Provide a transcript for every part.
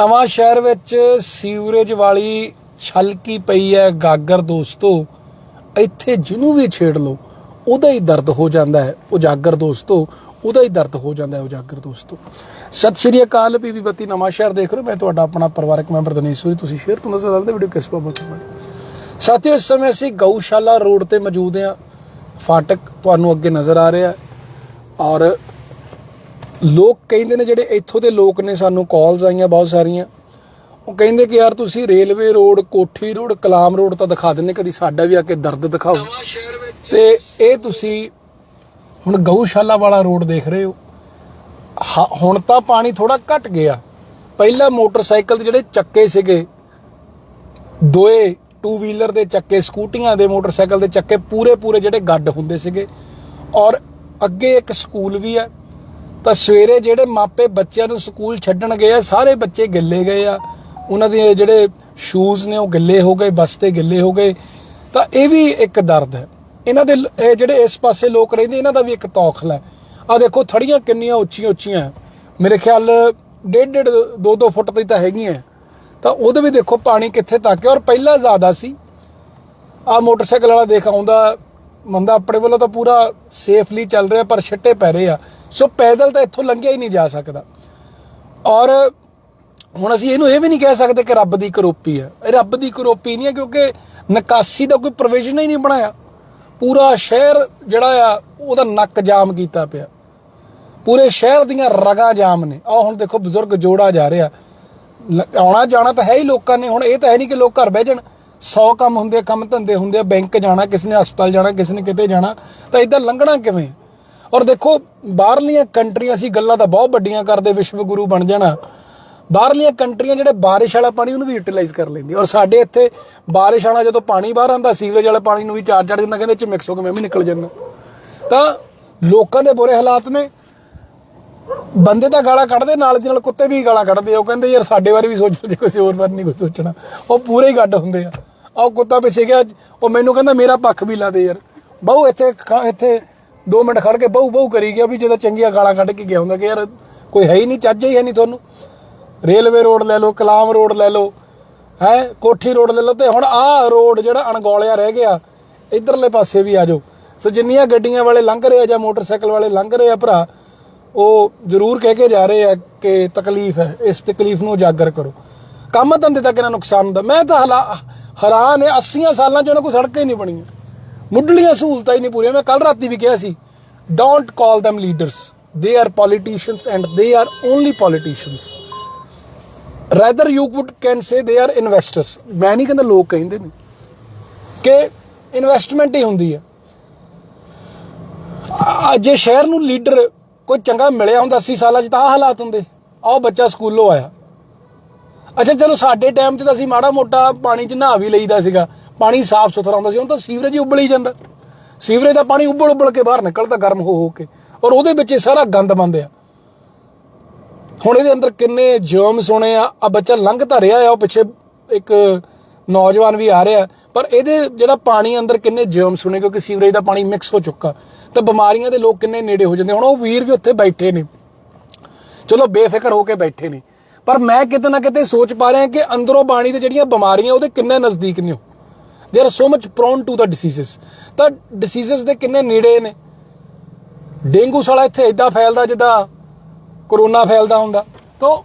ਨਵਾਂ ਸ਼ਹਿਰ ਵਿੱਚ ਸੀਵਰੇਜ ਵਾਲੀ ਛਲਕੀ ਪਈ ਹੈ ਗਾਗਰ ਦੋਸਤੋ। ਇੱਥੇ ਜਿਹਨੂੰ ਵੀ ਛੇੜ ਲਓ, ਉਹਦਾ ਹੀ ਦਰਦ ਹੋ ਜਾਂਦਾ ਹੈ। ਉਜਾਗਰ ਦੋਸਤੋ, ਉਹਦਾ ਹੀ ਦਰਦ ਹੋ ਜਾਂਦਾ ਹੈ ਉਜਾਗਰ ਦੋਸਤੋ। ਸਤਿ ਸ਼੍ਰੀ ਅਕਾਲ, ਪੀਵੀ ਬੱਤੀ, ਨਵਾਂ ਸ਼ਹਿਰ ਦੇਖ ਰਹੇ ਮੈਂ ਤੁਹਾਡਾ ਆਪਣਾ ਪਰਿਵਾਰਕ ਮੈਂਬਰ ਦਨੀਸ਼ ਸੂਰੀ। ਤੁਸੀਂ ਸ਼ੇਅਰ ਤੋਂ ਨਜ਼ਰ ਆਉਂਦੇ ਵੀਡੀਓ ਕਿਸ ਬਾਬਤ ਸਾਥੀਓ, ਇਸ ਸਮੇਂ ਅਸੀਂ ਗਊਸ਼ਾਲਾ ਰੋਡ ਤੇ ਮੌਜੂਦ ਹਾਂ। ਫਾਟਕ ਤੁਹਾਨੂੰ ਅੱਗੇ ਨਜ਼ਰ ਆ ਰਿਹਾ ਔਰ ਲੋਕ ਕਹਿੰਦੇ ਨੇ ਜਿਹੜੇ ਇੱਥੋਂ ਦੇ ਲੋਕ ਨੇ ਸਾਨੂੰ ਕਾਲਸ ਆਈਆਂ ਬਹੁਤ ਸਾਰੀਆਂ। ਉਹ ਕਹਿੰਦੇ ਕਿ ਯਾਰ ਤੁਸੀਂ railway road Kothi road Kalam road ਤਾਂ ਦਿਖਾ ਦਿੰਦੇ ਕਦੀ ਸਾਡਾ ਵੀ ਆ ਕੇ ਦਰਦ ਦਿਖਾਓ। ਤੇ ਇਹ ਤੁਸੀਂ ਹੁਣ ਗਊਸ਼ਾਲਾ ਵਾਲਾ ਰੋਡ ਦੇਖ ਰਹੇ ਹੋ। ਹ- ਹੁਣ ਤਾਂ ਪਾਣੀ ਥੋੜਾ ਘਟ ਗਿਆ। ਪਹਿਲਾਂ ਮੋਟਰਸਾਈਕਲ ਦੇ ਜਿਹੜੇ ਚੱਕੇ ਸੀਗੇ ਦੋਏ ਟੂ ਵੀਲਰ ਦੇ ਚੱਕੇ ਸਕੂਟੀਆਂ ਦੇ ਮੋਟਰਸਾਈਕਲ ਦੇ ਚੱਕੇ ਪੂਰੇ ਪੂਰੇ ਜਿਹੜੇ ਗੱਡ ਹੁੰਦੇ ਸੀਗੇ। ਔਰ ਅੱਗੇ ਇੱਕ ਸਕੂਲ ਵੀ ਹੈ ਤਾਂ ਸਵੇਰੇ ਜਿਹੜੇ ਮਾਪੇ ਬੱਚਿਆਂ ਨੂੰ ਸਕੂਲ ਛੱਡਣ ਗਏ ਆ, ਸਾਰੇ ਬੱਚੇ ਗਿੱਲੇ ਗਏ ਆ। ਉਹਨਾਂ ਦੇ ਜਿਹੜੇ ਸ਼ੂਜ਼ ਨੇ ਉਹ ਗਿੱਲੇ ਹੋ ਗਏ, ਬੱਸ ਤੇ ਗਿੱਲੇ ਹੋ ਗਏ। ਤਾਂ ਇਹ ਵੀ ਇੱਕ ਦਰਦ ਹੈ। ਇਹਨਾਂ ਦੇ ਜਿਹੜੇ ਇਸ ਪਾਸੇ ਲੋਕ ਰਹਿੰਦੇ, ਇਹਨਾਂ ਦਾ ਵੀ ਇੱਕ ਤੌਖਲਾ ਹੈ। ਆ ਦੇਖੋ, ਥੜੀਆਂ ਕਿੰਨੀਆਂ ਉੱਚੀਆਂ ਉੱਚੀਆਂ ਮੇਰੇ ਖਿਆਲ ਡੇਢ ਡੇਢ 2-2 ਫੁੱਟ ਦੀ ਤਾਂ ਹੈਗੀਆਂ ਤਾਂ ਉਹਦੇ ਵੀ ਦੇਖੋ, ਪਾਣੀ ਕਿੱਥੇ ਤੱਕ ਹੈ। ਔਰ ਪਹਿਲਾਂ ਜ਼ਿਆਦਾ ਸੀ। ਆ ਮੋਟਰਸਾਈਕਲ ਵਾਲਾ ਦੇਖ ਆਉਂਦਾ, ਬੰਦਾ ਆਪਣੇ ਵੱਲੋਂ ਤਾਂ ਪੂਰਾ ਸੇਫਲੀ ਚੱਲ ਰਿਹਾ, ਪਰ ਛਿੱਟੇ ਪੈ ਰਹੇ ਆ। ਸੋ ਪੈਦਲ ਤਾਂ ਇੱਥੋਂ ਲੰਘਿਆ ਹੀ ਨਹੀਂ ਜਾ ਸਕਦਾ। ਔਰ ਹੁਣ ਅਸੀਂ ਇਹਨੂੰ ਇਹ ਵੀ ਨਹੀਂ ਕਹਿ ਸਕਦੇ ਕਿ ਰੱਬ ਦੀ ਕਰੋਪੀ ਹੈ। ਇਹ ਰੱਬ ਦੀ ਕਰੋਪੀ ਨਹੀਂ ਹੈ ਕਿਉਂਕਿ ਨਿਕਾਸੀ ਦਾ ਕੋਈ ਪ੍ਰੋਵੀਜ਼ਨ ਹੀ ਨਹੀਂ ਬਣਾਇਆ। ਪੂਰਾ ਸ਼ਹਿਰ ਜਿਹੜਾ ਆ, ਉਹਦਾ ਨੱਕ ਜਾਮ ਕੀਤਾ ਪਿਆ। ਪੂਰੇ ਸ਼ਹਿਰ ਦੀਆਂ ਰਗਾਂ ਜਾਮ ਨੇ। ਆ ਹੁਣ ਦੇਖੋ ਬਜ਼ੁਰਗ ਜੋੜਾ ਜਾ ਰਿਹਾ। ਆਉਣਾ ਜਾਣਾ ਤਾਂ ਹੈ ਹੀ ਲੋਕਾਂ ਨੇ। ਹੁਣ ਇਹ ਤਾਂ ਹੈ ਨਹੀਂ ਕਿ ਲੋਕ ਘਰ ਬਹਿ ਜਾਣ। 100 ਕੰਮ ਹੁੰਦੇ, ਕੰਮ ਧੰਦੇ ਹੁੰਦੇ ਬੈਂਕ ਜਾਣਾ, ਕਿਸੇ ਨੇ ਹਸਪਤਾਲ ਜਾਣਾ, ਕਿਸੇ ਨੇ ਕਿਤੇ ਜਾਣਾ। ਤਾਂ ਇਦਾਂ ਲੰਘਣਾ ਕਿਵੇਂ? ਔਰ ਦੇਖੋ, ਬਾਹਰਲੀਆਂ ਕੰਟਰੀਆਂ, ਅਸੀਂ ਗੱਲਾਂ ਤਾਂ ਬਹੁਤ ਵੱਡੀਆਂ ਕਰਦੇ, ਵਿਸ਼ਵ ਗੁਰੂ ਬਣ ਜਾਣਾ। ਬਾਹਰਲੀਆਂ ਕੰਟਰੀਆਂ ਜਿਹੜੇ ਬਾਰਿਸ਼ ਵਾਲਾ ਪਾਣੀ, ਉਹਨੂੰ ਵੀ ਯੂਟਿਲਾਈਜ਼ ਕਰ ਲੈਂਦੀ। ਔਰ ਸਾਡੇ ਇੱਥੇ ਬਾਰਿਸ਼ ਵਾਲਾ ਜਦੋਂ ਪਾਣੀ ਬਾਹਰ ਆਉਂਦਾ, ਸੀਵਰੇਜ ਵਾਲੇ ਪਾਣੀ ਨੂੰ ਵੀ ਚਾਰ ਚਾਰ ਦਿਨ ਕਹਿੰਦੇ ਚ ਮਿਕਸ ਹੋ ਕੇ ਮੈਂ ਵੀ ਨਿਕਲ ਜਾਂਦਾ। ਤਾਂ ਲੋਕਾਂ ਦੇ ਬੁਰੇ ਹਾਲਾਤ ਨੇ। ਬੰਦੇ ਤਾਂ ਗਾਲਾਂ ਕੱਢਦੇ, ਨਾਲ ਦੀ ਨਾਲ ਕੁੱਤੇ ਵੀ ਗਾਲਾਂ ਕੱਢਦੇ ਉਹ ਕਹਿੰਦੇ, ਯਾਰ, ਸਾਡੇ ਬਾਰੇ ਵੀ ਸੋਚੋ, ਜੇ ਕਿਸੇ ਹੋਰ ਬਾਰੇ ਨਹੀਂ ਕੁਝ ਸੋਚਣਾ। ਉਹ ਪੂਰੇ ਹੀ ਗੱਡ ਹੁੰਦੇ ਆ। ਆਹ ਉਹ ਕੁੱਤਾ ਪਿੱਛੇ ਗਿਆ, ਉਹ ਮੈਨੂੰ ਕਹਿੰਦਾ, ਮੇਰਾ ਪੱਖ ਵੀ ਲਾ ਦੇ ਯਾਰ। ਬਹੁ, ਇੱਥੇ ਇੱਥੇ 2 ਮਿੰਟ ਖੜ ਕੇ ਬਹੁ ਬਹੁ ਕਰੀ ਗਿਆ ਵੀ ਜਦੋਂ ਚੰਗੀਆਂ ਗਾਲਾਂ ਕੱਢ ਕੇ ਗਿਆ ਹੁੰਦਾ ਕਿ ਯਾਰ ਕੋਈ ਹੈ ਹੀ ਨਹੀਂ, ਚੱਜ ਹੀ ਹੈ ਨਹੀਂ ਤੁਹਾਨੂੰ। ਰੇਲਵੇ ਰੋਡ ਲੈ ਲਓ, ਕਲਾਮ ਰੋਡ ਲੈ ਲਓ, ਹੈ, ਕੋਠੀ ਰੋਡ ਲੈ ਲਓ ਤੇ ਹੁਣ ਆਹ ਰੋਡ ਜਿਹੜਾ ਅਣਗੌਲਿਆ ਰਹਿ ਗਿਆ, ਇਧਰਲੇ ਪਾਸੇ ਵੀ ਆ ਜਾਓ। ਸੋ ਜਿੰਨੀਆਂ ਗੱਡੀਆਂ ਵਾਲੇ ਲੰਘ ਰਹੇ ਆ ਜਾਂ ਮੋਟਰਸਾਈਕਲ ਵਾਲੇ ਲੰਘ ਰਹੇ ਆ ਭਰਾ, ਉਹ ਜ਼ਰੂਰ ਕਹਿ ਕੇ ਜਾ ਰਹੇ ਆ ਕਿ ਤਕਲੀਫ ਹੈ, ਇਸ ਤਕਲੀਫ ਨੂੰ ਉਜਾਗਰ ਕਰੋ। ਕੰਮ ਧੰਦੇ ਦਾ ਕਿੰਨਾ ਨੁਕਸਾਨ ਹੁੰਦਾ। ਮੈਂ ਤਾਂ ਹਲਾ ਹੈਰਾਨ ਹੈ 80 ਸਾਲਾਂ ਚ ਉਹਨਾਂ ਕੋਲ ਸੜਕਾਂ ਹੀ ਨਹੀਂ ਬਣੀਆਂ। ਮੁੱਢਲੀਆਂ ਸਹੂਲਤਾਂ ਹੀ ਨਹੀਂ ਪੂਰੀਆਂ। ਮੈਂ ਕੱਲ ਰਾਤੀ ਵੀ ਕਿਹਾ ਸੀ don't call them leaders they are politicians and they are only politicians. Rather, you would can say they are investors. ਮੈਂ ਨਹੀਂ ਕਹਿੰਦਾ ਲੋਕ ਕਹਿੰਦੇ ਨੇ, ਕਿ ਇਨਵੈਸਟਮੈਂਟ ਹੀ ਹੁੰਦੀ ਹੈ। ਜੇ ਸ਼ਹਿਰ ਨੂੰ ਲੀਡਰ ਕੋਈ ਚੰਗਾ ਮਿਲਿਆ ਹੁੰਦਾ 80 ਸਾਲਾਂ 'ਚ ਤਾਂ ਆਹ ਹਾਲਾਤ ਹੁੰਦੇ। ਆਹ ਬੱਚਾ ਸਕੂਲੋਂ ਆਇਆ। ਅੱਛਾ, ਚਲੋ ਸਾਡੇ ਟਾਈਮ 'ਚ ਤਾਂ ਅਸੀਂ ਮਾੜਾ ਮੋਟਾ ਪਾਣੀ 'ਚ ਨਹਾ ਵੀ ਲਈਦਾ ਸੀਗਾ। ਪਾਣੀ ਸਾਫ਼ ਸੁਥਰਾ ਹੁੰਦਾ ਸੀ, ਹੁਣ ਤਾਂ ਸੀਵਰੇਜ ਹੀ ਉਬਲ ਹੀ ਜਾਂਦਾ। ਸੀਵਰੇਜ ਦਾ ਪਾਣੀ ਉਬਲ ਉਬਲ ਕੇ ਬਾਹਰ ਨਿਕਲਦਾ ਗਰਮ ਹੋ ਹੋ ਕੇ, ਔਰ ਉਹਦੇ ਵਿੱਚ ਇਹ ਸਾਰਾ ਗੰਦ ਬੰਦ ਆ। ਹੁਣ ਇਹਦੇ ਅੰਦਰ ਕਿੰਨੇ ਜਰਮਸ ਹੋਣੇ ਆ ਆ ਬੱਚਾ ਲੰਘ ਤਾਂ ਰਿਹਾ ਆ, ਉਹ ਪਿੱਛੇ ਇੱਕ ਨੌਜਵਾਨ ਵੀ ਆ ਰਿਹਾ, ਪਰ ਇਹਦੇ ਜਿਹੜਾ ਪਾਣੀ ਅੰਦਰ ਕਿੰਨੇ ਜਰਮਸ ਹੋਣੇ, ਕਿਉਂਕਿ ਸੀਵਰੇਜ ਦਾ ਪਾਣੀ ਮਿਕਸ ਹੋ ਚੁੱਕਾ, ਤਾਂ ਬਿਮਾਰੀਆਂ ਦੇ ਲੋਕ ਕਿੰਨੇ ਨੇੜੇ ਹੋ ਜਾਂਦੇ ਹੁਣ ਉਹ ਵੀਰ ਵੀ ਉੱਥੇ ਬੈਠੇ ਨੇ। ਚਲੋ ਬੇਫਿਕਰ ਹੋ ਕੇ ਬੈਠੇ ਨੇ। ਪਰ ਮੈਂ ਕਿਤੇ ਨਾ ਕਿਤੇ ਸੋਚ ਪਾ ਰਿਹਾ ਕਿ ਅੰਦਰੋਂ ਬਾਣੀ ਦੇ ਜਿਹੜੀਆਂ ਬਿਮਾਰੀਆਂ, ਉਹਦੇ ਕਿੰਨੇ ਨਜ਼ਦੀਕ ਨੇ ਉਹ। They are so much prone to the diseases ਤਾਂ ਡਿਸੀਜ਼ਸ ਦੇ ਕਿੰਨੇ ਨੇੜੇ ਨੇ? ਡੇਂਗੂ ਸਾਲਾ ਇੱਥੇ ਇਦਾਂ ਫੈਲਦਾ ਜਿੱਦਾਂ ਕਰੋਨਾ ਫੈਲਦਾ ਹੁੰਦਾ। ਤਾਂ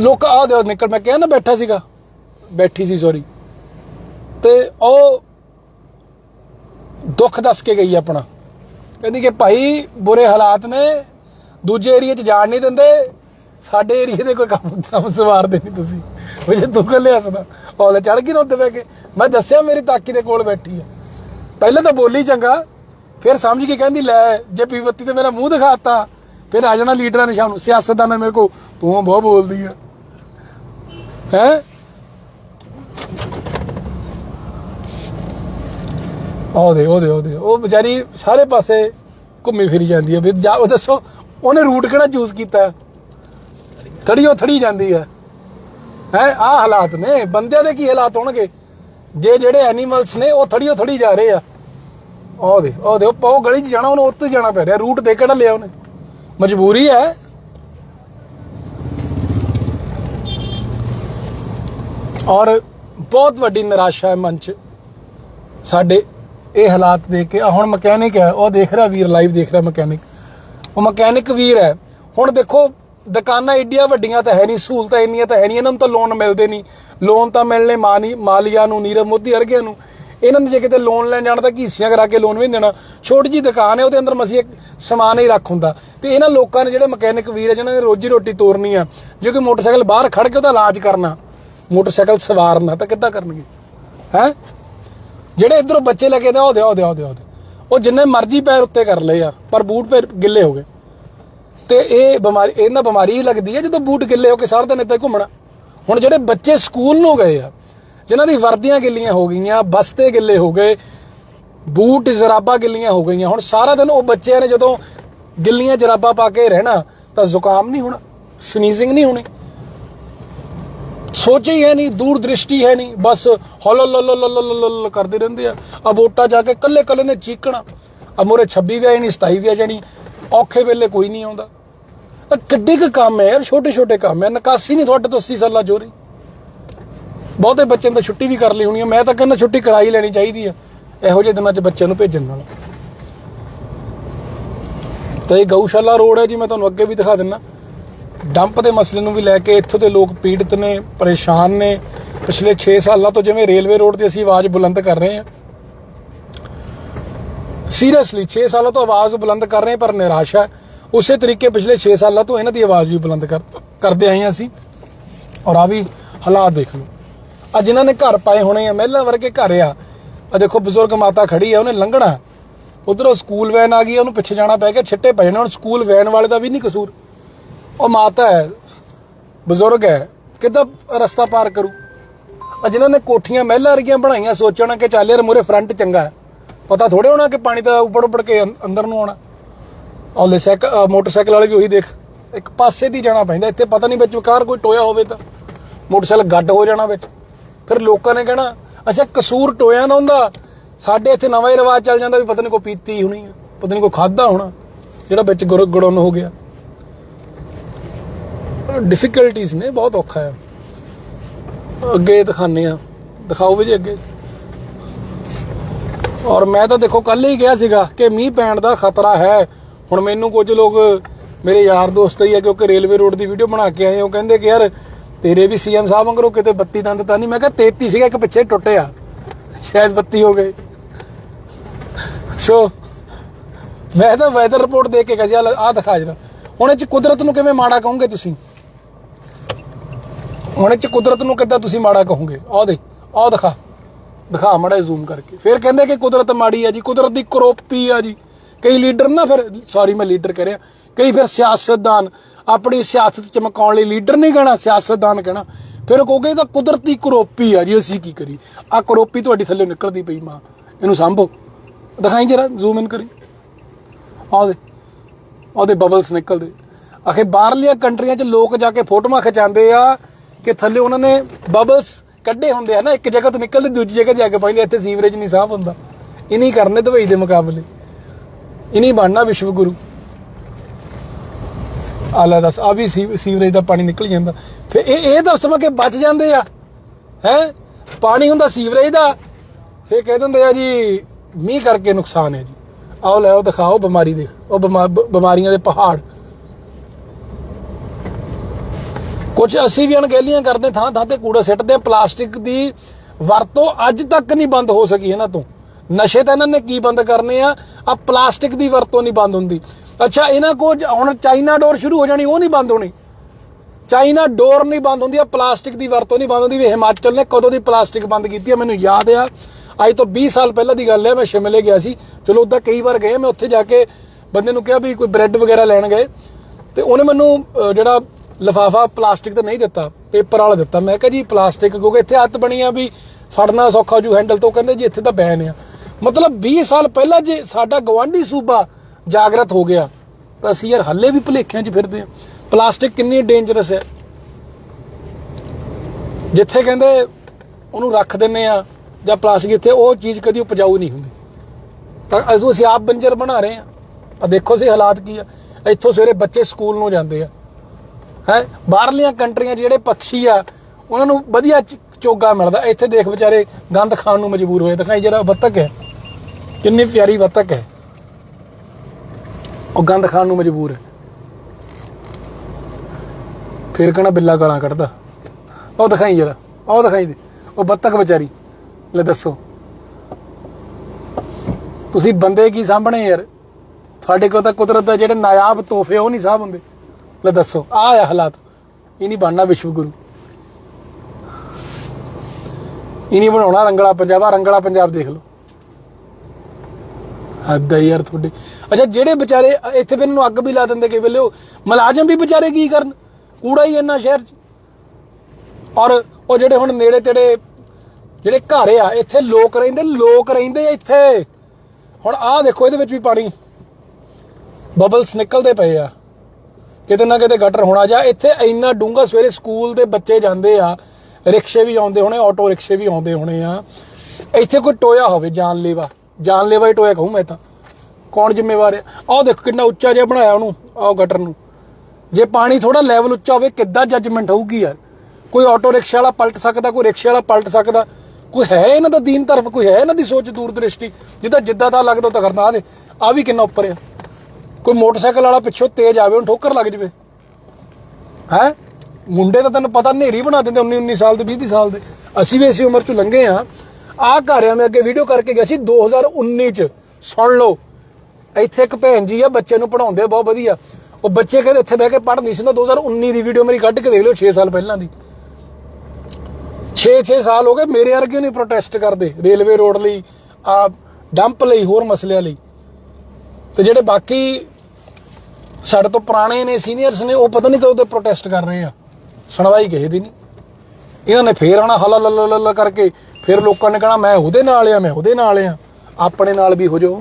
ਲੋਕ ਆ ਦੇ ਨਿਕਲ ਮੈਂ ਕਿਹਾ ਨਾ ਬੈਠਾ ਸੀਗਾ। ਬੈਠੀ ਸੀ ਸੌਰੀ ਤੇ ਉਹ ਦੁੱਖ ਦੱਸ ਕੇ ਗਈ ਆਪਣਾ। ਕਹਿੰਦੀ ਕਿ ਭਾਈ ਬੁਰੇ ਹਾਲਾਤ ਨੇ, ਦੂਜੇ ਏਰੀਆ 'ਚ ਜਾਣ ਨਹੀਂ ਦਿੰਦੇ। ਸਾਡੇ ਏਰੀਆ ਦੇ ਕੋਈ ਕੰਮ ਕੰਮ ਸਵਾਰਦੇ ਨਹੀਂ ਤੁਸੀਂ। ਉਹ ਜੇ ਤੂੰ ਕੱਲੇ ਹੱਸਦਾ ਉਹ ਚੜ ਗਈ ਨਾ ਉੱਤੇ ਬਹਿ ਕੇ। ਮੈਂ ਦੱਸਿਆ ਮੇਰੀ ਤਾਕੀ ਦੇ ਕੋਲ ਬੈਠੀ ਆ। ਪਹਿਲਾਂ ਤਾਂ ਬੋਲੀ ਚੰਗਾ, ਫਿਰ ਸਮਝ ਕੇ ਕਹਿੰਦੀ, ਲੈ, ਜੇ ਪੀਵੱਤੀ ਤੇ ਮੇਰਾ ਮੂੰਹ ਦਿਖਾਤਾ, ਫਿਰ ਆ ਜਾਣਾ ਲੀਡਰਾਂ ਨੇ ਸ਼ਾਮ ਨੂੰ। ਸਿਆਸਤਦਾਨਾਂ ਮੇਰੇ ਕੋ ਤੂੰ ਬਹੁਤ ਬੋਲਦੀ ਆ। ਹੈ? ਉਹਦੇ ਉਹਦੇ ਉਹਦੇ ਉਹ ਵਿਚਾਰੀ ਸਾਰੇ ਪਾਸੇ ਘੁੰਮੀ ਫਿਰੀ ਜਾਂਦੀ ਹੈ ਵੀ ਜਾ, ਉਹ ਦੱਸੋ, ਉਹਨੇ ਰੂਟ ਕਿਹੜਾ ਚੂਜ਼ ਕੀਤਾ? ਥੜੀ ਉਹ ਥੜੀ ਜਾਂਦੀ ਹੈ ਹੈ? ਆ ਹਾਲਾਤ ਨੇ। ਬੰਦਿਆਂ ਦੇ ਕੀ ਹਾਲਾਤ ਹੋਣਗੇ? ਜੇ ਜਿਹੜੇ ਐਨੀਮਲਸ ਨੇ, ਉਹ ਥੜੀ ਥੜੀ ਜਾ ਰਹੇ ਆ। ਉਹਦੇ ਉਹਦੇ ਉਹ ਪਾਉ ਗਲੀ 'ਚ ਜਾਣਾ, ਉਹਨੂੰ ਉੱਤੇ ਜਾਣਾ ਪੈ ਰਿਹਾ ਰੂਟ ਤੇ ਕਿਹੜਾ ਲਿਆ ਉਹਨੇ? ਮਜਬੂਰੀ ਹੈ। ਔਰ ਬਹੁਤ ਵੱਡੀ ਨਿਰਾਸ਼ਾ ਹੈ ਮਨ 'ਚ। ਸਾਡੇ ਇਹ ਹਾਲਾਤ ਦੇਖ ਕੇ, ਆਹ ਹੁਣ ਮਕੈਨਿਕ ਹੈ, ਉਹ ਦੇਖ ਰਿਹਾ, ਵੀਰ ਲਾਈਵ ਦੇਖ ਰਿਹਾ ਮਕੈਨਿਕ। ਉਹ ਮਕੈਨਿਕ ਵੀਰ ਹੈ। ਹੁਣ ਦੇਖੋ ਦੁਕਾਨਾਂ ਏਡੀਆਂ ਵੱਡੀਆਂ ਤਾਂ ਹੈ ਨਹੀਂ, ਸਹੂਲਤਾਂ ਇੰਨੀਆਂ ਤਾਂ ਹੈ ਨਹੀਂ, ਇਹਨਾਂ ਨੂੰ ਤਾਂ ਲੋਨ ਮਿਲਦੇ ਨਹੀਂ। ਲੋਨ ਤਾਂ ਮਿਲਣੇ ਮਾਨੀ ਮਾਲੀਆ ਨੂੰ, ਨੀਰਵ ਮੋਦੀ ਵਰਗਿਆਂ ਨੂੰ। ਇਹਨਾਂ ਨੇ ਜੇ ਕਿਤੇ ਲੋਨ ਲੈਣ ਜਾਣਾ ਤਾਂ ਘੀਸੀਆਂ ਕਰਾ ਕੇ ਲੋਨ ਵੀ ਨਹੀਂ ਦੇਣਾ। ਛੋਟੀ ਜੀ ਦੁਕਾਨ ਹੈ, ਉਹਦੇ ਅੰਦਰ ਮਸੀ ਇੱਕ ਸਮਾਨ ਹੀ ਰੱਖ ਹੁੰਦਾ। ਤੇ ਇਹਨਾਂ ਲੋਕਾਂ ਨੇ ਜਿਹੜੇ ਮਕੈਨਿਕ ਵੀਰ ਹੈ ਜਿਹਨਾਂ ਨੇ ਰੋਜੀ ਰੋਟੀ ਤੋਰਨੀ ਆ, ਜੇ ਕੋਈ ਮੋਟਰਸਾਈਕਲ ਬਾਹਰ ਖੜ ਕੇ ਉਹਦਾ ਇਲਾਜ ਕਰਨਾ, ਮੋਟਰਸਾਈਕਲ ਸਵਾਰਨਾ, ਤਾਂ ਕਿੱਦਾਂ ਕਰਨਗੇ? ਹੈ? ਜਿਹੜੇ ਇਧਰੋਂ ਬੱਚੇ ਲੈ ਕੇ ਆਉਂਦੇ ਉਹਦੇ ਉਹਦੇ ਉਹਦੇ ਉਹਦੇ ਉਹ ਜਿੰਨੇ ਮਰਜ਼ੀ ਪੈਰ ਉੱਤੇ ਕਰ ਲਏ ਆ, ਪਰ ਬੂਟ ਪੈਰ ਗਿੱਲੇ ਹੋ ਗਏ। ਤੇ ਇਹ ਬਿਮਾਰੀ, ਇਹਨਾਂ ਬਿਮਾਰੀ ਹੀ ਲੱਗਦੀ ਹੈ ਜਦੋਂ ਬੂਟ ਗਿੱਲੇ ਹੋ ਕੇ ਸਾਰਾ ਦਿਨ ਇੱਦਾਂ ਘੁੰਮਣਾ। ਹੁਣ ਜਿਹੜੇ ਬੱਚੇ ਸਕੂਲ ਨੂੰ ਗਏ ਆ, ਜਿਨ੍ਹਾਂ ਦੀ ਵਰਦੀਆਂ ਗਿੱਲੀਆਂ ਹੋ ਗਈਆਂ, ਬਸਤੇ ਗਿੱਲੇ ਹੋ ਗਏ, ਬੂਟ ਜਰਾਬਾਂ ਗਿੱਲੀਆਂ ਹੋ ਗਈਆਂ, ਹੁਣ ਸਾਰਾ ਦਿਨ ਉਹ ਬੱਚਿਆਂ ਨੇ ਜਦੋਂ ਗਿੱਲੀਆਂ ਜਰਾਬਾਂ ਪਾ ਕੇ ਰਹਿਣਾ, ਤਾਂ ਜ਼ੁਕਾਮ ਨਹੀਂ ਹੋਣਾ ਸਨੀਜ਼ਿੰਗ ਨਹੀਂ ਹੋਣੀ। ਸੋਚ ਹੀ ਹੈ ਨਹੀਂ ਦੂਰ ਦ੍ਰਿਸ਼ਟੀ ਹੈ ਨਹੀਂ, ਬਸ ਹਲਲ ਕਰਦੇ ਰਹਿੰਦੇ ਆ। ਆ ਜਾ ਕੇ ਕੱਲੇ ਕੱਲੇ ਨੇ ਚੀਕਣਾ। ਆ ਮੋਰੇ 26 ਵੀ ਆ ਜਾਣੀ 27 ਵੀ ਆ ਜਾਣੀ। ਔਖੇ ਵੇਲੇ ਕੋਈ ਨਹੀਂ ਆਉਂਦਾ। ਕਿੱਡੇ ਕੁ ਕੰਮ ਹੈ ਯਾਰ ਛੋਟੇ ਛੋਟੇ ਕੰਮ ਹੈ। ਨਿਕਾਸੀ ਨਹੀਂ ਤੁਹਾਡੇ ਤੋਂ 80 ਸਾਲਾਂ ਚੋਰੀ। ਬਹੁਤੇ ਬੱਚਿਆਂ ਨੇ ਤਾਂ ਛੁੱਟੀ ਵੀ ਕਰ ਲਈ ਹੋਣੀ ਆ ਮੈਂ ਤਾਂ ਕਹਿੰਦਾ ਛੁੱਟੀ ਕਰਾਈ ਲੈਣੀ ਚਾਹੀਦੀ ਆ ਇਹੋ ਜਿਹੇ ਦਿਨਾਂ 'ਚ ਬੱਚਿਆਂ ਨੂੰ ਭੇਜਣ ਨਾਲ। ਤਾਂ ਇਹ ਗਊਸ਼ਾਲਾ ਰੋਡ ਹੈ ਜੀ, ਮੈਂ ਤੁਹਾਨੂੰ ਅੱਗੇ ਵੀ ਦਿਖਾ ਦਿੰਨਾ। ਡੰਪ ਦੇ ਮਸਲੇ ਨੂੰ ਵੀ ਲੈ ਕੇ ਇੱਥੋਂ ਦੇ ਲੋਕ ਪੀੜਤ ਨੇ, ਪਰੇਸ਼ਾਨ ਨੇ। ਪਿਛਲੇ 6 ਸਾਲਾਂ ਤੋਂ ਜਿਵੇਂ ਰੇਲਵੇ ਰੋਡ ਤੇ ਅਸੀਂ ਆਵਾਜ਼ ਬੁਲੰਦ ਕਰ ਰਹੇ ਹਾਂ ਸੀਰੀਅਸਲੀ 6 ਸਾਲਾਂ ਤੋਂ ਆਵਾਜ਼ ਬੁਲੰਦ ਕਰ ਰਹੇ ਪਰ ਨਿਰਾਸ਼ਾ ਹੈ। ਉਸੇ ਤਰੀਕੇ ਪਿਛਲੇ 6 ਸਾਲਾਂ ਤੋਂ ਇਹਨਾਂ ਦੀ ਆਵਾਜ਼ ਵੀ ਬੁਲੰਦ ਕਰਦੇ ਆਏ ਹਾਂ ਅਸੀਂ। ਔਰ ਆ ਵੀ ਹਾਲਾਤ ਦੇਖ ਲਓ। ਆ ਜਿਨ੍ਹਾਂ ਨੇ ਘਰ ਪਾਏ ਹੋਣੇ ਆ, ਮਹਿਲਾ ਵਰਗੇ ਘਰ ਆ। ਆ ਦੇਖੋ, ਬਜ਼ੁਰਗ ਮਾਤਾ ਖੜੀ ਆ, ਉਹਨੇ ਲੰਘਣਾ। ਉਧਰੋਂ ਸਕੂਲ ਵੈਨ ਆ ਗਈ ਉਹਨੂੰ ਪਿੱਛੇ ਜਾਣਾ ਪੈ ਗਿਆ, ਛਿੱਟੇ ਪੈ ਜਾਣੇ, ਹੁਣ ਸਕੂਲ ਵੈਨ ਵਾਲੇ ਦਾ ਵੀ ਨਹੀਂ ਕਸੂਰ। ਉਹ ਮਾਤਾ ਹੈ, ਬਜ਼ੁਰਗ ਹੈ, ਕਿੱਦਾਂ ਰਸਤਾ ਪਾਰ ਕਰੂ? ਆ ਜਿਨ੍ਹਾਂ ਨੇ ਕੋਠੀਆਂ, ਮਹਿਲਾ ਵਰਗੀਆਂ ਬਣਾਈਆਂ ਸੋਚਣਾ ਕਿ ਚੱਲ ਯਾਰ ਮੂਰੇ ਫਰੰਟ ਚੰਗਾ ਹੈ। ਪਤਾ ਥੋੜੇ ਹੋਣਾ ਕਿ ਪਾਣੀ ਤਾਂ ਉੱਪੜ ਉੱਪੜ ਕੇ ਅੰਦਰ ਨੂੰ ਆਉਣਾ। ਔਲੇ ਸਾਈਕਲ ਮੋਟਰਸਾਈਕਲ ਵਾਲੇ ਵੀ ਉਹੀ ਦੇਖ। ਇੱਕ ਪਾਸੇ ਦੀ ਜਾਣਾ ਪੈਂਦਾ, ਇੱਥੇ ਪਤਾ ਨਹੀਂ ਵਿੱਚ ਕਾਰ ਕੋਈ ਟੋਇਆ ਹੋਵੇ ਤਾਂ। ਮੋਟਰਸਾਈਕਲ ਗੱਡ ਹੋ ਜਾਣਾ ਵਿੱਚ। ਫਿਰ ਲੋਕਾਂ ਨੇ ਕਹਿਣਾ, ਅੱਛਾ ਕਸੂਰ ਟੋਇਆ ਦਾ ਹੁੰਦਾ। ਸਾਡੇ ਇੱਥੇ ਨਵਾਂ ਹੀ ਰਿਵਾਜ ਚੱਲ ਜਾਂਦਾ ਵੀ ਪਤਾ ਨਹੀਂ ਕੋਈ ਪੀਤੀ ਹੋਣੀ ਹੈ ਪਤਾ ਨਹੀਂ ਕੋਈ ਖਾਦਾ ਹੋਣਾ, ਜਿਹੜਾ ਵਿੱਚ ਗੁਰ, ਗੁੜਨ ਹੋ ਗਿਆ। ਡਿਫਿਕਲਟੀਜ਼ ਨੇ, ਬਹੁਤ ਔਖਾ ਹੈ ਅੱਗੇ ਦਿਖਾਣੇ ਆ। ਦਿਖਾਓ ਵੀ ਜੀ ਅੱਗੇ। ਔਰ ਮੈਂ ਤਾਂ ਦੇਖੋ ਕੱਲ ਹੀ ਕਿਹਾ ਸੀਗਾ ਕਿ ਮੀਂਹ ਪੈਣ ਦਾ ਖਤਰਾ ਹੈ। ਹੁਣ ਮੈਨੂੰ ਕੁਝ ਲੋਕ ਮੇਰੇ ਯਾਰ ਦੋਸਤ ਹੀ ਆ ਕਿਉਂਕਿ ਰੇਲਵੇ ਰੋਡ ਦੀ ਵੀਡੀਓ ਬਣਾ ਕੇ ਆਏ ਉਹ ਕਹਿੰਦੇ ਕਿ ਯਾਰ ਤੇਰੇ ਵੀ ਸੀਐਮ ਸਾਹਿਬ ਵਾਂਗਰੋ ਕਿਤੇ ਬੱਤੀ ਦੰਦ ਤਾਂ ਨਹੀਂ? ਮੈਂ ਕਿਹਾ 33 ਸੀਗਾ, ਇੱਕ ਪਿੱਛੇ ਟੁੱਟਿਆ ਸ਼ਾਇਦ ਬੱਤੀ ਹੋ ਗਏ ਸੋ ਮੈਂ ਤਾਂ ਵੈਦਰ ਰਿਪੋਰਟ ਦੇਖ ਕੇ ਕਿਹਾ ਆ ਦਿਖਾ ਜਰਾ। ਹੁਣ ਇਹ ਚ ਕੁਦਰਤ ਨੂੰ ਕਿਵੇਂ ਮਾੜਾ ਕਹੋਗੇ ਤੁਸੀਂ? ਹੁਣ ਇਹ ਚ ਕੁਦਰਤ ਨੂੰ ਕਿੱਦਾਂ ਤੁਸੀਂ ਮਾੜਾ ਕਹੋਗੇ? ਆਹ ਦੇ ਆਹ ਦਿਖਾ। ਦਿਖਾ ਮੜਾ ਜ਼ੂਮ ਕਰਕੇ। ਫਿਰ ਕਹਿੰਦੇ ਕਿ ਕੁਦਰਤ ਮਾੜੀ ਆ ਜੀ, ਕੁਦਰਤ ਦੀ ਕਰੋਪੀ ਆ ਜੀ। ਕਈ ਲੀਡਰ ਨਾ ਫਿਰ ਸੌਰੀ ਮੈਂ ਲੀਡਰ ਕਹਿ ਰਿਹਾ, ਕਈ ਫਿਰ ਸਿਆਸਤਦਾਨ, ਆਪਣੀ ਸਿਆਸਤ ਚਮਕਾਉਣ ਲਈ ਲੀਡਰ ਨਹੀਂ ਕਹਿਣਾ, ਸਿਆਸਤਦਾਨ ਕਹਿਣਾ। ਫਿਰ ਉਹ ਕਹੋਗੇ ਇਹ ਤਾਂ ਕੁਦਰਤੀ ਕਰੋਪੀ ਆ ਜੀ, ਅਸੀਂ ਕੀ ਕਰੀ ਆ ਕਰੋਪੀ ਤੁਹਾਡੀ ਥੱਲੇ ਨਿਕਲਦੀ ਪਈ ਮਾਂ, ਇਹਨੂੰ ਸੰਭੋ। ਦਿਖਾਈ ਜਰਾ ਜ਼ੂਮ ਇਨ ਕਰੀ। ਆਹ ਦੇ ਉਹਦੇ ਬਬਲਸ ਨਿਕਲਦੇ। ਆਖੇ ਬਾਹਰਲੀਆਂ ਕੰਟਰੀਆਂ 'ਚ ਲੋਕ ਜਾ ਕੇ ਫੋਟੋਆਂ ਖਿਚਾਉਂਦੇ ਆ ਕਿ ਥੱਲੇ ਉਹਨਾਂ ਨੇ ਬਬਲਸ ਕੱਢੇ ਹੁੰਦੇ ਆ ਨਾ, ਇੱਕ ਜਗ੍ਹਾ ਤੋਂ ਨਿਕਲਦੇ, ਦੂਜੀ ਜਗ੍ਹਾ ਜਾ ਕੇ ਪੈਂਦੇ ਇੱਥੇ ਸੀਵਰੇਜ ਨਹੀਂ ਸਾਫ਼ ਹੁੰਦਾ। ਇਹ ਕਰਨੇ ਦੁਬਈ ਦੇ ਮੁਕਾਬਲੇ। ਇਹ ਬਣਨਾ ਵਿਸ਼ਵ ਗੁਰੂ। ਆਲਾ ਦੱਸ, ਆ ਵੀ ਸੀਵਰੇਜ ਦਾ ਪਾਣੀ ਨਿਕਲ ਜਾਂਦਾ। ਫਿਰ ਇਹ ਇਹ ਦੱਸਵਾ ਕਿ ਬਚ ਜਾਂਦੇ ਆ। ਹੈ? ਪਾਣੀ ਹੁੰਦਾ ਸੀਵਰੇਜ ਦਾ। ਫਿਰ ਕਹਿ ਦਿੰਦੇ ਆ ਜੀ, ਮੀਂਹ ਕਰਕੇ ਨੁਕਸਾਨ ਹੈ ਜੀ। ਆਓ ਲੈ ਦਿਖਾਓ ਬਿਮਾਰੀ ਦੇਖ, ਉਹ ਬਿਮਾ- ਬਿਮਾਰੀਆਂ ਦੇ ਪਹਾੜ। ਕੁਝ ਅਸੀਂ ਵੀ ਅਣਗਹਿਲੀਆਂ ਕਰਦੇ ਥਾਂ ਥਾਂ ਤੇ ਕੂੜਾ ਸਿੱਟਦੇ ਆ ਪਲਾਸਟਿਕ ਦੀ ਵਰਤੋਂ ਅੱਜ ਤੱਕ ਨਹੀਂ ਬੰਦ ਹੋ ਸਕੀ ਇਹਨਾਂ ਤੋਂ। ਨਸ਼ੇ ਤਾਂ ਇਹਨਾਂ ਨੇ ਕੀ ਬੰਦ ਕਰਨੇ ਆ? ਆ ਪਲਾਸਟਿਕ ਦੀ ਵਰਤੋਂ ਨਹੀਂ ਬੰਦ ਹੁੰਦੀ। ਅੱਛਾ, ਇਹਨਾਂ ਕੋ ਹੁਣ ਚਾਈਨਾ ਡੋਰ ਸ਼ੁਰੂ ਹੋ ਜਾਣੀ, ਉਹ ਨਹੀਂ ਬੰਦ ਹੋਣੀ। ਚਾਈਨਾ ਡੋਰ ਨਹੀਂ ਬੰਦ ਹੁੰਦੀ ਆ ਪਲਾਸਟਿਕ ਦੀ ਵਰਤੋਂ ਨਹੀਂ ਬੰਦ ਹੁੰਦੀ। ਵੀ ਹਿਮਾਚਲ ਨੇ ਕਦੋਂ ਦੀ ਪਲਾਸਟਿਕ ਬੰਦ ਕੀਤੀ ਆ, ਮੈਨੂੰ ਯਾਦ ਆ। ਅੱਜ ਤੋਂ 20 ਸਾਲ ਪਹਿਲਾਂ ਦੀ ਗੱਲ ਹੈ ਮੈਂ ਸ਼ਿਮਲੇ ਗਿਆ ਸੀ। ਚਲੋ ਉਦਾਂ ਕਈ ਵਾਰ ਗਏ, ਮੈਂ ਉੱਥੇ ਜਾ ਕੇ ਬੰਦੇ ਨੂੰ ਕਿਹਾ ਵੀ ਕੋਈ ਬ੍ਰੈਡ ਵਗੈਰਾ ਲੈਣ ਗਏ। ਤੇ ਉਹਨੇ ਮੈਨੂੰ ਜਿਹੜਾ ਲਫਾਫਾ ਪਲਾਸਟਿਕ ਦਾ ਨਹੀਂ ਦਿੱਤਾ, ਪੇਪਰ ਵਾਲਾ ਦਿੱਤਾ। ਮੈਂ ਕਿਹਾ ਜੀ, ਪਲਾਸਟਿਕ, ਕਿਉਂਕਿ ਇੱਥੇ ਹੱਥ ਬਣੀ ਆ ਵੀ ਫੜਨਾ ਸੌਖਾ ਜੂ, ਹੈਂਡਲ ਤੋਂ ਕਹਿੰਦੇ ਜੀ ਇੱਥੇ ਤਾਂ ਬੈਨ ਆ। ਮਤਲਬ 20 ਸਾਲ ਪਹਿਲਾਂ ਜੇ ਸਾਡਾ ਗਵਾਂਢੀ ਸੂਬਾ ਜਾਗਰਤ ਹੋ ਗਿਆ, ਤਾਂ ਅਸੀਂ ਯਾਰ ਹੱਲੇ ਵੀ ਭੁਲੇਖਿਆਂ 'ਚ ਫਿਰਦੇ ਆ ਪਲਾਸਟਿਕ ਕਿੰਨੀ ਡੇਂਜਰਸ ਹੈ। ਜਿੱਥੇ ਕਹਿੰਦੇ ਉਹਨੂੰ ਰੱਖ ਦਿੰਨੇ ਆ, ਜਾਂ ਪਲਾਸਟਿਕ ਇੱਥੇ ਉਹ ਚੀਜ਼ ਕਦੀ ਉਪਜਾਊ ਨਹੀਂ ਹੁੰਦੀ। ਤਾਂ ਅਸੀਂ ਅਸੀਂ ਆਪ ਬੰਜਰ ਬਣਾ ਰਹੇ ਆ ਆ ਦੇਖੋ ਸੀ ਹਾਲਾਤ ਕੀ ਆ। ਇੱਥੋਂ ਸਵੇਰੇ ਬੱਚੇ ਸਕੂਲ ਨੂੰ ਜਾਂਦੇ ਆ। ਹੈ, ਬਾਹਰਲੀਆਂ ਕੰਟਰੀਆਂ 'ਚ ਜਿਹੜੇ ਪੰਛੀ ਆ, ਉਹਨਾਂ ਨੂੰ ਵਧੀਆ ਚੋਗਾ ਮਿਲਦਾ। ਇੱਥੇ ਦੇਖ ਵਿਚਾਰੇ ਗੰਦ ਖਾਣ ਨੂੰ ਮਜਬੂਰ ਹੋਏ। ਦਿਖਾਈ ਜਿਹੜਾ ਬੱਤਕ ਹੈ। ਕਿੰਨੀ ਪਿਆਰੀ ਬੱਤਕ ਹੈ। ਉਹ ਗੰਦ ਖਾਣ ਨੂੰ ਮਜਬੂਰ ਹੈ। ਫਿਰ ਕਹਣਾ ਬਿੱਲਾ ਗਾਲਾਂ ਕੱਢਦਾ। ਉਹ ਦਿਖਾਈ ਜਰਾ। ਉਹ ਦਿਖਾਈ ਦੇ। ਉਹ ਬੱਤਕ ਵਿਚਾਰੀ। ਲੈ ਦੱਸੋ। ਤੁਸੀਂ ਬੰਦੇ ਕੀ ਸਾਂਭਣੇ ਯਾਰ? ਤੁਹਾਡੇ ਕੋਲ ਤਾਂ ਕੁਦਰਤ ਦਾ ਜਿਹੜੇ ਨਾਯਾਬ ਤੋਹਫੇ ਉਹ ਨਹੀਂ ਸਾਂਭ ਹੁੰਦੇ। ਲੈ ਦੱਸੋ, ਆਹ ਆ ਹਾਲਾਤ। ਇਹ ਨਹੀਂ ਬਣਨਾ ਵਿਸ਼ਵ ਗੁਰੂ। ਇਹ ਨਹੀਂ ਬਣਾਉਣਾ ਰੰਗਲਾ ਪੰਜਾਬ ਆ ਰੰਗਲਾ ਪੰਜਾਬ ਦੇਖ ਲਓ। ਹੱਦ ਹੈ ਯਾਰ ਤੁਹਾਡੇ। ਅੱਛਾ, ਜਿਹੜੇ ਵਿਚਾਰੇ, ਇੱਥੇ ਫਿਰ ਨੂੰ ਅੱਗ ਵੀ ਲਾ ਦਿੰਦੇ ਕਿ ਵੇਲੇ, ਉਹ ਮੁਲਾਜ਼ਮ ਵੀ ਵਿਚਾਰੇ ਕੀ ਕਰਨ? ਕੂੜਾ ਹੀ ਇੰਨਾ ਸ਼ਹਿਰ 'ਚ। ਔਰ ਉਹ ਜਿਹੜੇ ਹੁਣ ਨੇੜੇ ਤੇੜੇ, ਜਿਹੜੇ ਘਰ ਆ, ਇੱਥੇ ਲੋਕ ਰਹਿੰਦੇ ਲੋਕ ਰਹਿੰਦੇ ਇੱਥੇ। ਹੁਣ ਆਹ ਦੇਖੋ, ਇਹਦੇ ਵਿੱਚ ਵੀ ਪਾਣੀ। ਬਬਲਸ ਨਿਕਲਦੇ ਪਏ ਆ। ਕਿਤੇ ਨਾ ਕਿਤੇ ਗਟਰ ਹੋਣਾ ਜਾਂ। ਇੱਥੇ ਇੰਨਾ ਡੂੰਘਾ ਸਵੇਰੇ ਸਕੂਲ ਦੇ ਬੱਚੇ ਜਾਂਦੇ ਆ, ਰਿਕਸ਼ੇ ਵੀ ਆਉਂਦੇ ਹੋਣੇ, ਆਟੋ ਰਿਕਸ਼ੇ ਵੀ ਆਉਂਦੇ ਹੋਣੇ ਆ। ਇੱਥੇ ਕੋਈ ਟੋਇਆ ਹੋਵੇ, ਜਾਨਲੇਵਾ। ਜਾਨਲੇਵਾ ਹੀ ਟੋਇਆ ਕਹੂੰ ਮੈਂ ਤਾਂ। ਕੌਣ ਜ਼ਿੰਮੇਵਾਰ ਹੈ ਆਹ ਦੇਖੋ ਕਿੰਨਾ ਉੱਚਾ ਜਿਹਾ ਬਣਾਇਆ ਉਹਨੂੰ, ਆਹ ਗਟਰ ਨੂੰ। ਜੇ ਪਾਣੀ ਥੋੜਾ ਲੈਵਲ ਉੱਚਾ ਹੋਵੇ, ਕਿੱਦਾਂ ਜੱਜਮੈਂਟ ਹੋਊਗੀ ਯਾਰ? ਕੋਈ ਆਟੋ ਰਿਕਸ਼ਾ ਵਾਲਾ ਪਲਟ ਸਕਦਾ, ਕੋਈ ਰਿਕਸ਼ੇ ਵਾਲਾ ਪਲਟ ਸਕਦਾ। ਕੋਈ ਹੈ ਇਹਨਾਂ ਦਾ ਦੀਨ ਤਰਫ ਕੋਈ ਹੈ ਇਹਨਾਂ ਦੀ ਸੋਚ ਦੂਰ ਦ੍ਰਿਸ਼ਟੀ? ਜਿੱਦਾਂ ਜਿੱਦਾਂ ਦਾ ਲੱਗਦਾ ਤਾਂ ਕਰਨਾ ਆ ਦੇ ਆ ਵੀ ਕਿੰਨਾ ਉੱਪਰ ਆ। ਕੋਈ ਮੋਟਰਸਾਈਕਲ ਵਾਲਾ ਪਿੱਛੋਂ ਤੇਜ਼ ਆਵੇ, ਉਹਨੂੰ ਠੋਕਰ ਲੱਗ ਜਵੇ। ਹੈ? ਮੁੰਡੇ ਤਾਂ ਤੈਨੂੰ ਪਤਾ ਨੇਰੀ ਬਣਾ ਦਿੰਦੇ 19 19 ਸਾਲ ਦੇ 20 20 ਸਾਲ ਦੇ। ਅਸੀਂ ਵੀ ਇਸੇ ਉਮਰ ਚ ਲੰਘੇ ਆ ਆ ਘਰਿਆਂ ਮੈਂ ਅੱਗੇ ਵੀਡੀਓ ਕਰਕੇ ਗਿਆ ਸੀ 2019 ਚ। ਸੁਣ ਲਓ। ਇੱਥੇ ਇੱਕ ਭੈਣ ਜੀ ਆ, ਬੱਚੇ ਨੂੰ ਪੜਾਉਂਦੇ ਬਹੁਤ ਵਧੀਆ। ਉਹ ਬੱਚੇ ਕਹਿੰਦੇ ਇੱਥੇ ਬਹਿ ਕੇ ਪੜ੍ਹ ਨਹੀਂ ਸੀ ਨਾ 2019 ਦੀ ਵੀਡੀਓ ਮੇਰੀ ਕੱਢ ਕੇ ਦੇਖ ਲਿਓ 6 ਸਾਲ ਪਹਿਲਾਂ ਦੀ। 6-6 ਸਾਲ ਹੋ ਗਏ, ਮੇਰੇ ਵਰਗੇ ਨਹੀਂ ਪ੍ਰੋਟੈਸਟ ਕਰਦੇ, ਰੇਲਵੇ ਰੋਡ ਲਈ ਆ ਡੰਪ ਲਈ, ਹੋਰ ਮਸਲਿਆਂ ਲਈ। ਤੇ ਜਿਹੜੇ ਬਾਕੀ ਸਾਡੇ ਤੋਂ ਪੁਰਾਣੇ ਨੇ ਸੀਨੀਅਰਸ ਨੇ, ਉਹ ਪਤਾ ਨਹੀਂ ਕਦੋਂ ਤੇ ਪ੍ਰੋਟੈਸਟ ਕਰ ਰਹੇ ਆ। ਸੁਣਵਾਈ ਕਿਸੇ ਦੀ ਨਹੀਂ। ਇਹਨਾਂ ਨੇ ਫੇਰ ਆਣਾ ਹਲਾ ਲਾ ਕਰਕੇ ਫਿਰ ਲੋਕਾਂ ਨੇ ਕਹਣਾ, ਮੈਂ ਉਹਦੇ ਨਾਲ ਆ, ਮੈਂ ਉਹਦੇ ਨਾਲ ਆ। ਆਪਣੇ ਨਾਲ ਵੀ ਹੋ ਜਾਓ।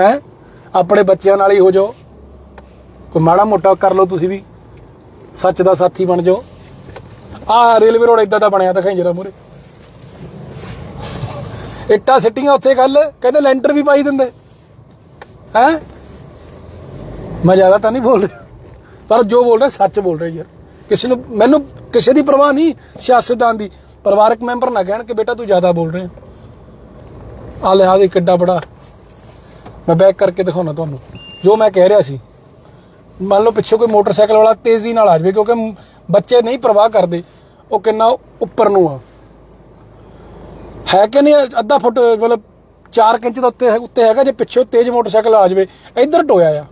ਹੈ? ਆਪਣੇ ਬੱਚਿਆਂ ਨਾਲ ਹੀ ਹੋ ਜਾਓ। ਕੋਈ ਮਾੜਾ ਮੋਟਾ ਕਰ ਲਓ ਤੁਸੀਂ ਵੀ। ਸੱਚ ਦਾ ਸਾਥੀ ਬਣ ਜਾਓ। ਆ ਰੇਲਵੇ ਰੋਡ ਇਦਾਂ ਦਾ ਬਣਿਆ, ਦਿਖਾਈ ਜਰਾ ਮੂਰੇ ਇੱਟਾਂ ਸਿੱਟੀਆਂ ਉੱਥੇ ਕੱਲ ਕਹਿੰਦੇ ਲੈਂਟਰ ਵੀ ਪਾਈ ਦਿੰਦੇ। ਹੈ? ਮੈਂ ਜ਼ਿਆਦਾ ਤਾਂ ਨਹੀਂ ਬੋਲ ਰਿਹਾ। ਪਰ ਜੋ ਬੋਲ ਰਿਹਾ, ਸੱਚ ਬੋਲ ਰਿਹਾ ਯਾਰ। ਕਿਸੇ ਨੂੰ ਮੈਨੂੰ ਕਿਸੇ ਦੀ ਪਰਵਾਹ ਨਹੀਂ, ਸਿਆਸਤਦਾਨ ਦੀ। ਪਰਿਵਾਰਕ ਮੈਂਬਰ ਨਾ ਕਹਿਣ ਕਿ ਬੇਟਾ ਤੂੰ ਜ਼ਿਆਦਾ ਬੋਲ ਰਿਹਾ। ਆ ਲਿਆ ਦੇ ਕਿੱਡਾ ਬੜਾ ਮੈਂ ਬੈਕ ਕਰਕੇ ਦਿਖਾਉਣਾ ਤੁਹਾਨੂੰ। ਜੋ ਮੈਂ ਕਹਿ ਰਿਹਾ ਸੀ। ਮੰਨ ਲਓ ਪਿੱਛੇ ਕੋਈ ਮੋਟਰਸਾਈਕਲ ਵਾਲਾ ਤੇਜ਼ੀ ਨਾਲ ਆ ਜਾਵੇ, ਕਿਉਂਕਿ ਬੱਚੇ ਨਹੀਂ ਪਰਵਾਹ ਕਰਦੇ। ਉਹ ਕਿੰਨਾ ਉੱਪਰ ਨੂੰ ਆ। ਹੈ ਕਿ ਨਹੀਂ? ਅੱਧਾ ਫੁੱਟ, ਮਤਲਬ 4 ਇੰਚ ਦਾ ਉੱਤੇ ਉੱਤੇ ਹੈਗਾ। ਜੇ ਪਿੱਛੇ ਤੇਜ਼ ਮੋਟਰਸਾਈਕਲ ਆ ਜਾਵੇ, ਇੱਧਰ ਟੋਇਆ ਆ।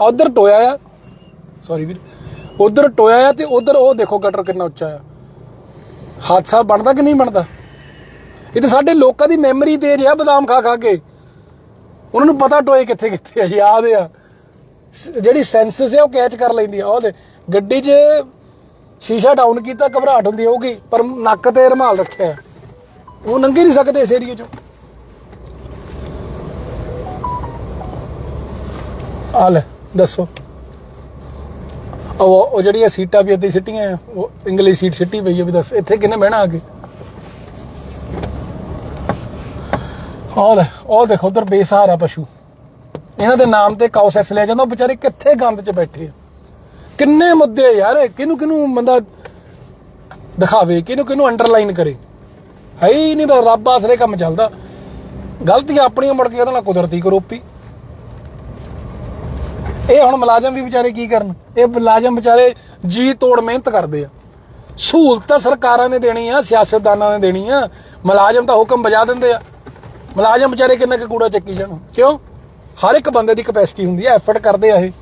ਉਧਰ ਟੋਇਆ ਆ। ਸੌਰੀ ਵੀਰ। ਉਧਰ ਟੋਇਆ ਆ ਤੇ ਉਧਰ ਉਹ ਦੇਖੋ ਗਟਰ ਕਿੰਨਾ ਉੱਚਾ ਆ। ਹਾਦਸਾ ਬਣਦਾ ਕਿ ਨਹੀਂ ਬਣਦਾ? ਇਹ ਤਾਂ ਸਾਡੇ ਲੋਕਾਂ ਦੀ ਮੈਮਰੀ ਤੇਜ਼ ਆ ਬਦਾਮ ਖਾ ਖਾ ਕੇ। ਉਹਨਾਂ ਨੂੰ ਪਤਾ ਟੋਏ ਕਿੱਥੇ ਕਿੱਥੇ ਆ, ਯਾਦ ਆ। ਜਿਹੜੀ ਸੈਂਸਸ ਹੈ ਉਹ ਕੈਚ ਕਰ ਲੈਂਦੀ ਆ। ਉਹਦੇ ਗੱਡੀ 'ਚ ਸ਼ੀਸ਼ਾ ਡਾਊਨ ਕੀਤਾ, ਘਬਰਾਹਟ ਹੁੰਦੀ ਹੋਊਗੀ, ਪਰ ਨੱਕ ਤੇ ਰਮਾਲ ਰੱਖਿਆ ਉਹ ਨੰਗੇ ਨਹੀਂ ਸਕਦੇ ਇਸ ਏਰੀਏ 'ਚੋਂ। ਆ ਲੈ। ਦੱਸੋ। ਉਹ ਉਹ ਜਿਹੜੀਆਂ ਸੀਟਾਂ ਵੀ ਇੱਥੇ ਸਿੱਟੀਆਂ ਆ, ਉਹ ਇੰਗਲਿਸ਼ ਸੀਟ ਸਿੱਟੀ ਪਈ ਆ ਵੀ ਦੱਸ, ਇੱਥੇ ਕਿੰਨੇ ਬਹਿਣਾ ਆ ਕੇ ਆਹ ਉਹ ਦੇਖੋ, ਉਧਰ ਬੇਸਹਾਰਾ ਪਸ਼ੂ। ਇਹਨਾਂ ਦੇ ਨਾਮ ਤੇ ਕਾਉਸੈਸ ਲਿਆ ਜਾਂਦਾ, ਉਹ ਵਿਚਾਰੇ ਕਿੱਥੇ ਗੰਦ 'ਚ ਬੈਠੇ ਆ? ਕਿੰਨੇ ਮੁੱਦੇ ਯਾਰ ਕਿਹਨੂੰ ਕਿਹਨੂੰ ਬੰਦਾ ਦਿਖਾਵੇ, ਕਿਹਨੂੰ ਕਿਹਨੂੰ ਅੰਡਰਲਾਈਨ ਕਰੇ? ਹੈ ਹੀ ਨਹੀਂ ਰੱਬ ਆਸਰੇ ਕੰਮ ਚੱਲਦਾ। ਗਲਤੀਆਂ ਆਪਣੀਆਂ ਮੁੜ ਕੇ ਉਹਦੇ ਨਾਲ ਕੁਦਰਤੀ ਕਰੋਪੀ। ਇਹ ਹੁਣ ਮੁਲਾਜ਼ਮ ਵੀ ਵਿਚਾਰੇ ਕੀ ਕਰਨ? ਇਹ ਮੁਲਾਜ਼ਮ ਵਿਚਾਰੇ ਜੀ ਤੋੜ ਮਿਹਨਤ ਕਰਦੇ ਆ। ਸਹੂਲਤ ਤਾਂ ਸਰਕਾਰਾਂ ਨੇ ਦੇਣੀ ਆ, ਸਿਆਸਤਦਾਨਾਂ ਨੇ ਦੇਣੀ ਆ। ਮੁਲਾਜ਼ਮ ਤਾਂ ਹੁਕਮ ਬਜਾ ਦਿੰਦੇ ਆ। ਮੁਲਾਜ਼ਮ ਵਿਚਾਰੇ ਕਿੰਨਾ ਕੁ ਕੂੜਾ ਚੱਕੀ ਜਾਣ। ਕਿਉਂ? ਹਰ ਇੱਕ ਬੰਦੇ ਦੀ ਕਪੈਸਿਟੀ ਹੁੰਦੀ ਹੈ ਐਫਰਟ ਕਰਦੇ ਆ ਇਹ।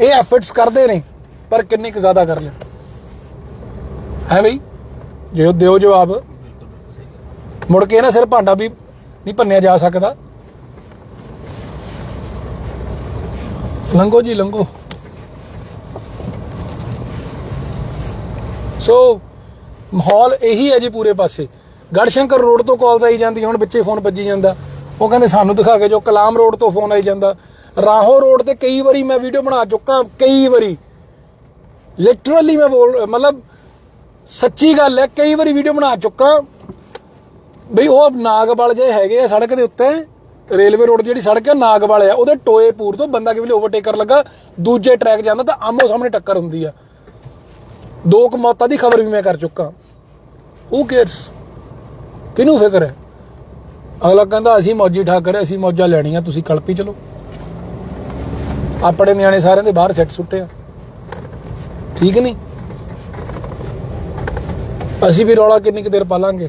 ਇਹ ਐਫਰਟਸ ਕਰਦੇ ਨੇ, ਪਰ ਕਿੰਨੇ ਕੁ ਜ਼ਿਆਦਾ ਕਰ ਲੈਣ। ਹੈ ਬਈ? ਜੇ ਉਹ ਦਿਓ ਜਵਾਬ। ਮੁੜ ਕੇ ਨਾ ਸਿਰ ਭਾਂਡਾ ਵੀ ਨਹੀਂ ਭੰਨਿਆ ਜਾ ਸਕਦਾ। ਲੰਘੋ ਜੀ, ਲੰਘੋ। ਸੋ ਮਾਹੌਲ ਇਹੀ ਹੈ ਜੀ ਪੂਰੇ ਪਾਸੇ। ਗੜਸ਼ੰਕਰ ਰੋਡ ਤੋਂ ਕਾਲਸ ਆਈ ਜਾਂਦੀ, ਹੁਣ ਵਿੱਚੇ ਫੋਨ ਵੱਜੀ ਜਾਂਦਾ। ਉਹ ਕਹਿੰਦੇ ਸਾਨੂੰ ਦਿਖਾ ਕੇ ਜੋ ਕਲਾਮ ਰੋਡ ਤੋਂ ਫੋਨ ਆਈ ਜਾਂਦਾ। ਰਾਹੋਂ ਰੋਡ ਤੇ ਕਈ ਵਾਰੀ ਮੈਂ ਵੀਡੀਓ ਬਣਾ ਚੁੱਕਾ, ਕਈ ਵਾਰੀ। ਲਿਟਰਲੀ ਮੈਂ ਬੋਲ, ਮਤਲਬ ਸੱਚੀ ਗੱਲ ਹੈ, ਕਈ ਵਾਰੀ ਵੀਡੀਓ ਬਣਾ ਚੁੱਕਾ। ਬਈ ਉਹ ਨਾਗਵਾਲ ਜੇ ਹੈਗੇ ਆ ਸੜਕ ਦੇ ਉੱਤੇ। ਰੇਲਵੇ ਰੋਡ ਜਿਹੜੀ ਸੜਕ ਹੈ ਨਾਗਵਾਲ ਆ, ਉਹਦੇ ਟੋਏਪੂਰ ਤੋਂ ਬੰਦਾ ਕਿਵੇਂ ਓਵਰਟੇਕ ਕਰਨ ਲੱਗਾ, ਦੂਜੇ ਟਰੈਕ ਜਾਂਦਾ ਤਾਂ ਆਮੋ ਸਾਹਮਣੇ ਟੱਕਰ ਹੁੰਦੀ ਆ। ਦੋ ਕੁ ਮੌਤਾਂ ਦੀ ਖਬਰ ਵੀ ਮੈਂ ਕਰ ਚੁੱਕਾ। ਹੂ ਕੇਅਰਸ ਕਿਹਨੂੰ ਫਿਕਰ ਹੈ? ਅਗਲਾ ਕਹਿੰਦਾ, ਅਸੀਂ ਮੌਜੀ ਠਾਕਰ ਅਸੀਂ ਮੌਜਾਂ ਲੈਣੀਆਂ, ਤੁਸੀਂ ਕਲਪੀ ਚਲੋ। ਆਪਣੇ ਨਿਆਣੇ ਸਾਰਿਆਂ ਦੇ ਬਾਹਰ ਸੈੱਟ ਸੁੱਟੇ ਆ। ਠੀਕ ਨਹੀਂ? ਅਸੀਂ ਵੀ ਰੌਲਾ ਕਿੰਨੀ ਕੁ ਦੇਰ ਪਾਲਾਂਗੇ?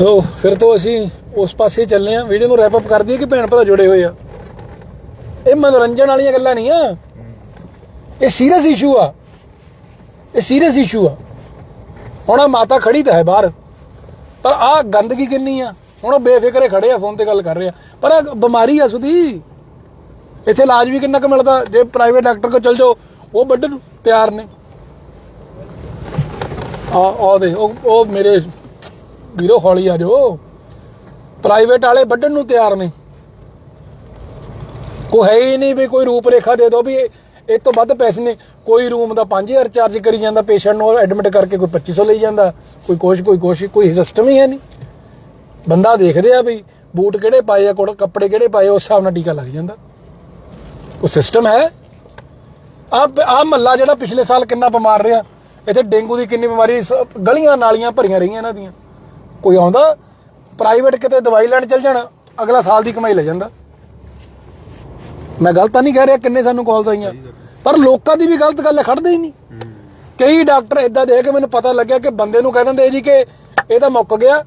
ਹੋ ਫਿਰ ਤੋਂ ਅਸੀਂ ਉਸ ਪਾਸੇ ਚੱਲੇ ਆ ਵੀਡੀਓ ਨੂੰ ਰੈਪ ਅਪ ਕਰ ਦਈਏ ਕਿ ਭੈਣ ਭਰਾ ਜੁੜੇ ਹੋਏ ਆ। ਇਹ ਮਨੋਰੰਜਨ ਵਾਲੀਆਂ ਗੱਲਾਂ ਨਹੀਂ ਆ। ਇਹ ਸੀਰੀਅਸ ਇਸ਼ੂ ਆ। ਇਹ ਸੀਰੀਅਸ ਇਸ਼ੂ ਆ। ਹੁਣ ਆਹ ਮਾਤਾ ਖੜੀ ਤਾਂ ਹੈ ਬਾਹਰ। ਪਰ ਆ ਗੰਦਗੀ ਕਿੰਨੀ ਆ। ਹੁਣ ਉਹ ਬੇਫਿਕਰੇ ਖੜੇ ਆ ਫੋਨ ਤੇ ਗੱਲ ਕਰ ਰਹੇ ਆ। ਪਰ ਆਹ ਬਿਮਾਰੀ ਆ ਸੁਦੀ। ਇੱਥੇ ਇਲਾਜ ਵੀ ਕਿੰਨਾ ਕੁ ਮਿਲਦਾ। ਜੇ ਪ੍ਰਾਈਵੇਟ ਡਾਕਟਰ ਕੋਲ ਚਲ ਜਾਓ, ਉਹ ਵੱਢਣ ਪਿਆਰ ਨੇ। ਆ ਆ ਦੇ ਉਹ ਉਹ ਮੇਰੇ ਵੀਰੋ ਹੌਲੀ ਆ ਜਾਓ। ਪ੍ਰਾਈਵੇਟ ਵਾਲੇ ਵੱਢਣ ਨੂੰ ਤਿਆਰ ਨੇ। ਕੋਈ ਹੈ ਹੀ ਨਹੀਂ ਵੀ ਕੋਈ ਰੂਪ ਰੇਖਾ ਦੇ ਦਿਓ ਵੀ ਇਹ ਤੋਂ ਵੱਧ ਪੈਸੇ ਨੇ। ਕੋਈ ਰੂਮ ਦਾ 5000 ਚਾਰਜ ਕਰੀ ਜਾਂਦਾ ਪੇਸ਼ੈਂਟ ਨੂੰ ਐਡਮਿਟ ਕਰਕੇ ਕੋਈ 2500 ਲਈ ਜਾਂਦਾ। ਕੋਈ ਕੁਛ ਕੋਈ ਕੁਛ, ਕੋਈ ਸਿਸਟਮ ਹੀ ਹੈ ਨਹੀਂ। ਬੰਦਾ ਦੇਖਦੇ ਆ ਵੀ ਬੂਟ ਕਿਹੜੇ ਪਾਏ ਆ ਕੋਟ ਕੱਪੜੇ ਕਿਹੜੇ ਪਾਏ ਉਸ ਹਿਸਾਬ ਨਾਲ ਟੀਕਾ ਲੱਗ ਜਾਂਦਾ। ਕੋਈ ਸਿਸਟਮ ਹੈ? ਆ ਆ ਮੱਲਾ ਜਿਹੜਾ ਪਿਛਲੇ ਸਾਲ ਕਿੰਨਾ ਬਿਮਾਰ ਰਿਹਾ। ਇੱਥੇ ਡੇਂਗੂ ਦੀ ਕਿੰਨੀ ਬਿਮਾਰੀ ਸ- ਗਲੀਆਂ ਨਾਲੀਆਂ ਭਰੀਆਂ ਰਹੀਆਂ ਇਹਨਾਂ ਦੀਆਂ। ਕੋਈ ਆਉਂਦਾ ਪ੍ਰਾਈਵੇਟ ਕਿਤੇ ਦਵਾਈ ਲੈਣ ਚੱਲ ਜਾਣਾ, ਅਗਲਾ ਸਾਲ ਦੀ ਕਮਾਈ ਲੈ ਜਾਂਦਾ। ਮੈਂ ਗਲਤ ਤਾਂ ਨਹੀਂ ਕਹਿ ਰਿਹਾ ਕਿੰਨੇ ਸਾਨੂੰ ਕਾਲਸ ਆਈਆਂ, ਪਰ ਲੋਕਾਂ ਦੀ ਵੀ ਗਲਤ ਗੱਲ ਖੜਦੇ ਹੀ ਨਹੀਂ। ਕਈ ਡਾਕਟਰ ਇਦਾਂ ਦੇ ਕੇ ਮੈਨੂੰ ਪਤਾ ਲੱਗਿਆ ਕਿ ਬੰਦੇ ਨੂੰ ਕਹਿ ਦਿੰਦੇ ਜੀ ਕਿ ਇਹ ਤਾਂ ਮੁੱਕ ਗਿਆ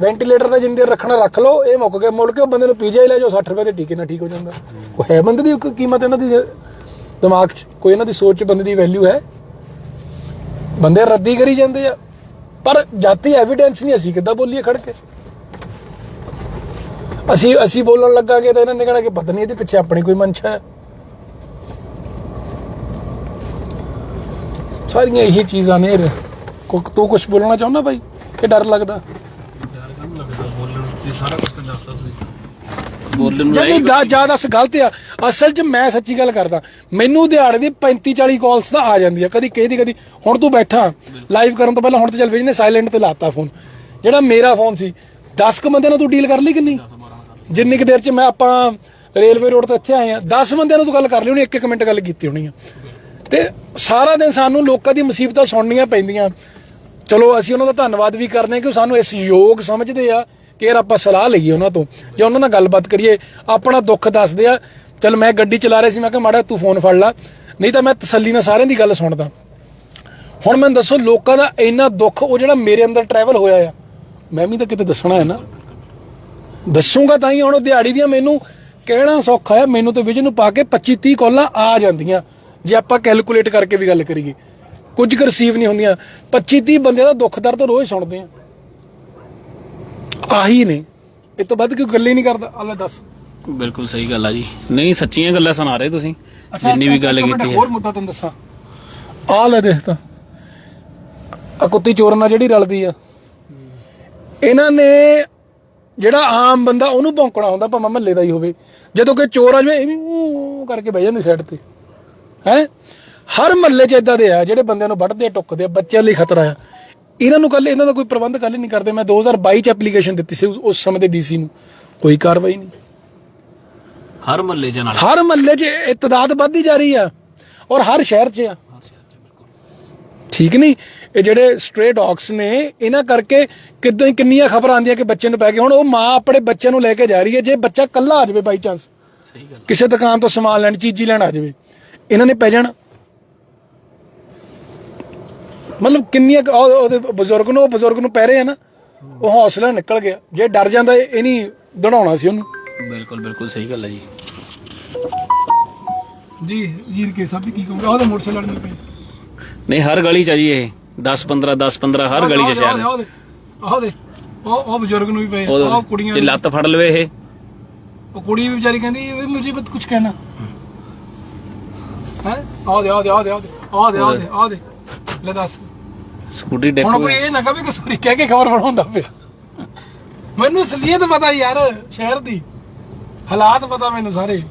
ਵੈਂਟੀਲੇਟਰ ਦਾ ਜਿੰਨੀ ਦੇਰ ਰੱਖਣਾ ਰੱਖ ਲਓ, ਇਹ ਮੁੱਕ ਗਿਆ, ਮੁੜ ਕੇ ਉਹ ਬੰਦੇ ਨੂੰ ਪੀਜੀਆਈ ਲੈ ਜਾਓ 60 ਰੁਪਏ ਦੇ ਟੀਕੇ ਨਾਲ ਠੀਕ ਹੋ ਜਾਂਦਾ। ਕੋਈ ਹੈ ਬੰਦੇ ਦੀ ਕੀਮਤ ਇਹਨਾਂ ਦੀ ਦਿਮਾਗ 'ਚ, ਕੋਈ ਇਹਨਾਂ ਦੀ ਸੋਚ 'ਚ ਬੰਦੇ ਦੀ ਵੈਲਿਊ ਹੈ। ਬੰਦੇ ਰੱਦੀ ਕਰੀ ਜਾਂਦੇ ਆ। ਪਰ ਜਾਤੀ ਐਵੀਡੈਂਸ ਨਹੀਂ ਅਸੀਂ ਕਿੱਦਾਂ ਬੋਲੀਏ ਖੜ ਕੇ? ਅਸੀਂ ਅਸੀਂ ਬੋਲਣ ਲੱਗਾਂਗੇ ਤਾਂ ਇਹਨਾਂ ਨੇ ਕਹਿਣਾ ਕਿ ਪਤਾ ਨਹੀਂ ਇਹਦੇ ਪਿੱਛੇ ਆਪਣੀ ਕੋਈ ਮਨਸ਼ਾ ਹੈ। ਸਾਰੀਆਂ ਇਹੀ ਚੀਜ਼ਾਂ ਨੇ ਤੂੰ ਕੁਝ ਬੋਲਣਾ ਚਾਹੁੰਦਾ ਭਾਈ ਕਿ ਡਰ ਲੱਗਦਾ? ਯਾਰ ਕੰਮ ਲੱਗਦਾ? ਬੋਲਣ ਤੇ ਸਾਰਾ ਕੁਝ ਤਾਂ ਦੱਸਦਾ ਸੁਈ ਬੋਲਣ ਨੂੰ ਨਹੀਂ ਦਾ ਜ਼ਿਆਦਾ ਸ ਗਲਤ ਆ। ਅਸਲ 'ਚ ਮੈਂ ਸੱਚੀ ਗੱਲ ਕਰਦਾ। ਮੈਨੂੰ ਦਿਹਾੜੇ ਦੀ 35 40 ਕਾਲਸ ਤਾਂ ਆ ਜਾਂਦੀ ਆ। ਕਦੀ ਕਿਹਦੀ ਕਦੀ ਹੁਣ ਤੂੰ ਬੈਠਾ। ਲਾਈਵ ਕਰਨ ਤੋਂ ਪਹਿਲਾਂ ਹੁਣ ਤੇ ਚੱਲ ਵੀ ਨੇ ਸਾਇਲੈਂਟ ਤੇ ਲਾਤਾ ਫੋਨ ਜਿਹੜਾ ਮੇਰਾ ਫੋਨ ਸੀ 10 ਕ ਬੰਦਿਆਂ ਨਾਲ ਤੂੰ ਡੀਲ ਕਰ ਲਈ ਕਿ ਨਹੀਂ ਜਿੰਨੀ ਕੁ ਦੇਰ 'ਚ ਮੈਂ ਆਪਾਂ ਰੇਲਵੇ ਰੋਡ ਤੋਂ ਇੱਥੇ ਆਏ ਆ 10 ਬੰਦਿਆਂ ਨਾਲ ਤੂੰ ਗੱਲ ਕਰ ਲਈ ਹੋਣੀ ਇੱਕ ਇੱਕ ਮਿੰਟ ਗੱਲ ਕੀਤੀ ਹੋਣੀ ਆ। ਤੇ ਸਾਰਾ ਦਿਨ ਸਾਨੂੰ ਲੋਕਾਂ ਦੀ ਮੁਸੀਬਤਾਂ ਸੁਣਨੀਆਂ ਪੈਂਦੀਆਂ। ਚਲੋ ਅਸੀਂ ਉਹਨਾਂ ਦਾ ਧੰਨਵਾਦ ਵੀ ਕਰਦੇ ਹਾਂ ਕਿ ਸਾਨੂੰ ਇਸ ਯੋਗ ਸਮਝਦੇ ਆ। ਕਿ ਯਾਰ ਆਪਾਂ ਸਲਾਹ ਲਈਏ ਉਹਨਾਂ ਤੋਂ। ਜਾਂ ਉਹਨਾਂ ਨਾਲ ਗੱਲਬਾਤ ਕਰੀਏ। ਆਪਣਾ ਦੁੱਖ ਦੱਸਦੇ ਆ, ਚਲ ਮੈਂ ਗੱਡੀ ਚਲਾ ਰਿਹਾ ਸੀ। ਮੈਂ ਕਿਹਾ, ਮਾੜਾ, ਤੂੰ ਫੋਨ ਫੜ ਲੈ। ਨਹੀਂ ਤਾਂ ਮੈਂ ਤਸੱਲੀ ਨਾਲ ਸਾਰਿਆਂ ਦੀ ਗੱਲ ਸੁਣਦਾ। ਹੁਣ ਮੈਨੂੰ ਦੱਸੋ, ਲੋਕਾਂ ਦਾ ਇੰਨਾ ਦੁੱਖ, ਉਹ ਜਿਹੜਾ ਮੇਰੇ ਅੰਦਰ ਟਰੈਵਲ ਹੋਇਆ ਆ। ਮੈਂ ਵੀ ਤਾਂ ਕਿਤੇ ਦੱਸਣਾ ਹੈ ਨਾ। ਦੱਸੂਗਾ ਤਾਂ ਹੀ ਹੁਣ ਦਿਹਾੜੀ ਦੀਆਂ ਮੈਨੂੰ ਕਹਿਣਾ ਸੌਖਾ ਹੈ ਮੈਨੂੰ ਤੇ ਵਿਜਨ ਨੂੰ ਪਾ ਕੇ 25 30 ਕਾਲਾਂ ਆ ਜਾਂਦੀਆਂ। ਜੇ ਆਪਾਂ ਕੈਲਕੂਲੇਟ ਕਰਕੇ ਵੀ ਗੱਲ ਕਰੀਏ। ਕੁਝ ਕੁ ਰਿਸੀਵ ਨਹੀਂ ਹੁੰਦੀਆਂ। 25 30 ਬੰਦਿਆਂ ਦਾ ਦੁੱਖ ਦਰਦ ਰੋਜ਼ ਸੁਣਦੇ ਆ। ਆਹੀ ਨੇ। ਇਹ ਤੋਂ ਵੱਧ ਕੋਈ ਗੱਲ ਹੀ ਨਹੀਂ ਕਰਦਾ। ਅੱਲਾ ਦੱਸ। ਬਿਲਕੁਲ ਸਹੀ ਗੱਲ ਆ ਜੀ। ਨਹੀਂ ਸੱਚੀਆਂ ਗੱਲਾਂ ਸੁਣਾ ਰਹੇ ਤੁਸੀਂ। ਜਿੰਨੀ ਵੀ ਗੱਲ ਕੀਤੀ ਹੈ। ਹੋਰ ਮੁੱਦਾ ਤੈਨੂੰ ਦੱਸਾਂ। ਆ ਲੈ ਦੇਖ ਤਾਂ। ਆ ਕੁੱਤੀ ਚੋਰ ਨਾਲ ਜਿਹੜੀ ਰਲਦੀ ਆ। ਇਹਨਾਂ ਨੇ ਜਿਹੜਾ ਆਮ ਬੰਦਾ ਉਹਨੂੰ ਭੌਂਕਣਾ ਹੁੰਦਾ ਭਾਵੇਂ ਮਹੱਲੇ ਦਾ ਹੀ ਹੋਵੇ। ਜਦੋਂ ਕੋਈ ਚੋਰ ਆ ਜਾਵੇ ਇਹ ਵੀ ਕਰਕੇ ਬਹਿ ਜਾਂਦੀ ਸਾਈਡ ਤੇ। ਹੈ? ਹਰ ਮਹੱਲੇ 'ਚ ਇਦਾਂ ਦੇ ਆ ਜਿਹੜੇ ਬੰਦਿਆਂ ਨੂੰ ਵੱਢਦੇ ਟੁੱਕਦੇ ਬੱਚਿਆਂ ਲਈ ਖਤਰਾ ਆ। ਇਹਨਾਂ ਨੂੰ ਕੱਲ ਇਹਨਾਂ ਦਾ ਕੋਈ ਪ੍ਰਬੰਧ ਕੱਲ ਨਹੀਂ ਕਰਦੇ। ਮੈਂ 2022 ਚ ਐਪਲੀਕੇਸ਼ਨ ਦਿੱਤੀ ਸੀ ਉਸ- ਸਮੇਂ ਦੇ ਡੀਸੀ ਨੂੰ। ਕੋਈ ਕਾਰਵਾਈ ਨਹੀਂ। ਹਰ ਮਹੱਲੇ ਚ ਨਾਲ। ਹਰ ਮਹੱਲੇ 'ਚ ਇਹ ਤਦਾਦ ਵੱਧਦੀ ਜਾ ਰਹੀ ਆ ਔਰ ਹਰ ਸ਼ਹਿਰ 'ਚ ਆ। ਠੀਕ ਨਹੀਂ? ਇਹ ਜਿਹੜੇ ਸਟ੍ਰੇ ਡੌਗਸ ਨੇ ਇਹਨਾਂ ਕਰਕੇ ਕਿਦਾਂ ਕਿੰਨੀਆਂ ਖਬਰਾਂ ਆਉਂਦੀਆਂ ਕਿ ਬੱਚੇ ਨੂੰ ਪੈ ਗਏ। ਹੁਣ ਉਹ ਮਾਂ ਆਪਣੇ ਬੱਚੇ ਨੂੰ ਲੈ ਕੇ ਜਾ ਰਹੀ ਹੈ। ਜੇ ਬੱਚਾ ਕੱਲਾ ਆ ਜਾਵੇ ਬਾਈ ਚਾਂਸ ਸਹੀ ਗੱਲ ਕਿਸੇ ਦੁਕਾਨ ਤੋਂ ਸਮਾਨ ਲੈਣ ਚੀਜ਼ੀ ਲੈਣ ਆ ਜਾਵੇ। ਇਹਨਾਂ ਨੇ ਪੈ ਜਾਣਾ। ਮਤਲਬ ਕਿੰਨੀਆਂ ਕੁ- ਉਹ- ਉਹਦੇ ਬਜ਼ੁਰਗ ਨੂੰ ਉਹ ਬਜ਼ੁਰਗ ਨੂੰ ਪੈ ਰਹੇ ਆ ਨਾ ਉਹ ਹੌਸਲਾ ਨਿਕਲ ਗਿਆ। ਜੇ ਡਰ ਜਾਂਦਾ ਇਹ ਨਹੀਂ ਦੜਾਉਣਾ ਸੀ ਉਹਨੂੰ। ਬਿਲਕੁਲ ਬਿਲਕੁਲ ਸਹੀ ਗੱਲ ਹੈ ਜੀ। ਜੀ ਜੀਰ ਕੇ ਸਭ ਕੀ ਕਹੂੰਗਾ? ਉਹਦਾ ਮੋਟਰਸਾਈਕਲ ਨਹੀਂ ਪਈ ਨਹੀਂ ਹਰ ਗਲੀ ਚ ਆ ਜੀ ਇਹ। 10 15 10 15 ਹਰ ਗਲੀ ਚ ਸ਼ਹਿਰ ਦੇ। ਆਹ ਦੇ ਆਹ ਦੇ ਉਹ ਉਹ ਬਜ਼ੁਰਗ ਨੂੰ ਵੀ ਪਏ ਉਹ ਆਹ ਕੁੜੀਆਂ ਜੇ ਲੱਤ ਫੜ ਲਵੇ ਇਹ। ਉਹ ਕੁੜੀ ਵੀ ਵਿਚਾਰੀ ਕਹਿੰਦੀ ਵੀ ਮੁਝੇ ਮਤ ਕੁਝ ਕਹਿਣਾ। ਹੈ? ਆਹ ਦੇ ਆਹ ਦੇ ਆਹ ਦੇ ਆਹ ਦੇ ਆਹ ਦੇ ਆਹ ਦੇ ਆਹ ਦੇ। ਲੈ ਦੱਸ। ਸਕੂਟਰੀ ਹੁਣ ਕੋਈ ਇਹ ਨਾ ਕਹੇ ਕਿ ਸੂਰੀ ਕਹਿ ਕੇ ਖਬਰ ਬਣਾਉਂਦਾ ਪਿਆ। ਮੈਨੂੰ ਅਸਲੀਅਤ ਪਤਾ ਯਾਰ ਸ਼ਹਿਰ ਦੀ। ਹਾਲਾਤ ਪਤਾ ਮੈਨੂੰ ਸਾਰੇ।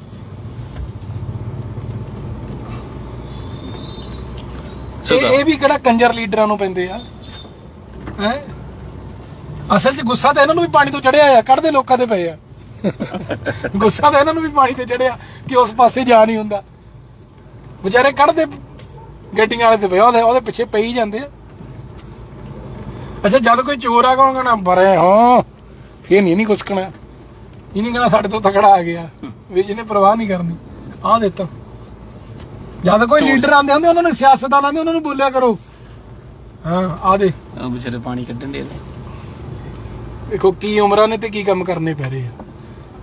ਇਹ ਇਹ ਵੀ ਕਿਹੜਾ ਕੰਜਰ ਲੀਡਰਾਂ ਨੂੰ ਪੈਂਦੇ ਆ। ਹੈ? ਅਸਲ 'ਚ ਗੁੱਸਾ ਤਾਂ ਇਹਨਾਂ ਨੂੰ ਵੀ ਪਾਣੀ ਤੋਂ ਚੜਿਆ ਆ ਕੱਢਦੇ ਲੋਕਾਂ ਦੇ ਪਏ ਆ। ਗੁੱਸਾ ਤਾਂ ਇਹਨਾਂ ਨੂੰ ਵੀ ਪਾਣੀ ਤੇ ਚੜਿਆ ਕਿ ਉਸ ਪਾਸੇ ਜਾ ਨਹੀਂ ਹੁੰਦਾ। ਵਿਚਾਰੇ ਕੱਢਦੇ ਗੱਡੀਆਂ ਵਾਲੇ ਤੇ ਪਿਆ ਉਹਦੇ ਉਹਦੇ ਪਿੱਛੇ ਪਈ ਜਾਂਦੇ ਆ। ਅੱਛਾ ਜਦ ਕੋਈ ਚੋਰ ਆ ਕੌਣ ਕਹਣਾ ਬਰੇ ਹਾਂ। ਫੇਰ ਨਹੀਂ ਨਹੀਂ ਕੁਸਕਣਾ। ਇਹ ਨਹੀਂ ਕਹਣਾ ਸਾਡੇ ਤੋਂ ਤਕੜਾ ਆ ਗਿਆ। ਵੀ ਜਿਹਨੇ ਪਰਵਾਹ ਨਹੀਂ ਕਰਨੀ ਆਹ ਦਿੱਤਾ। ਜਦ ਕੋਈ ਲੀਡਰ ਆਉਂਦੇ ਹੁੰਦੇ ਉਹਨਾਂ ਨੂੰ ਸਿਆਸਤਦਾਨ ਆਉਂਦੇ ਉਹਨਾਂ ਨੂੰ ਬੋਲਿਆ ਕਰੋ। ਹਾਂ ਆ ਦੇ। ਆ ਵਿਚਾਰੇ ਪਾਣੀ ਕੱਢਣ ਦੇ ਦੇਖੋ ਕੀ ਉਮਰਾਂ ਨੇ ਤੇ ਕੀ ਕੰਮ ਕਰਨੇ ਪੈ ਰਹੇ ਆ।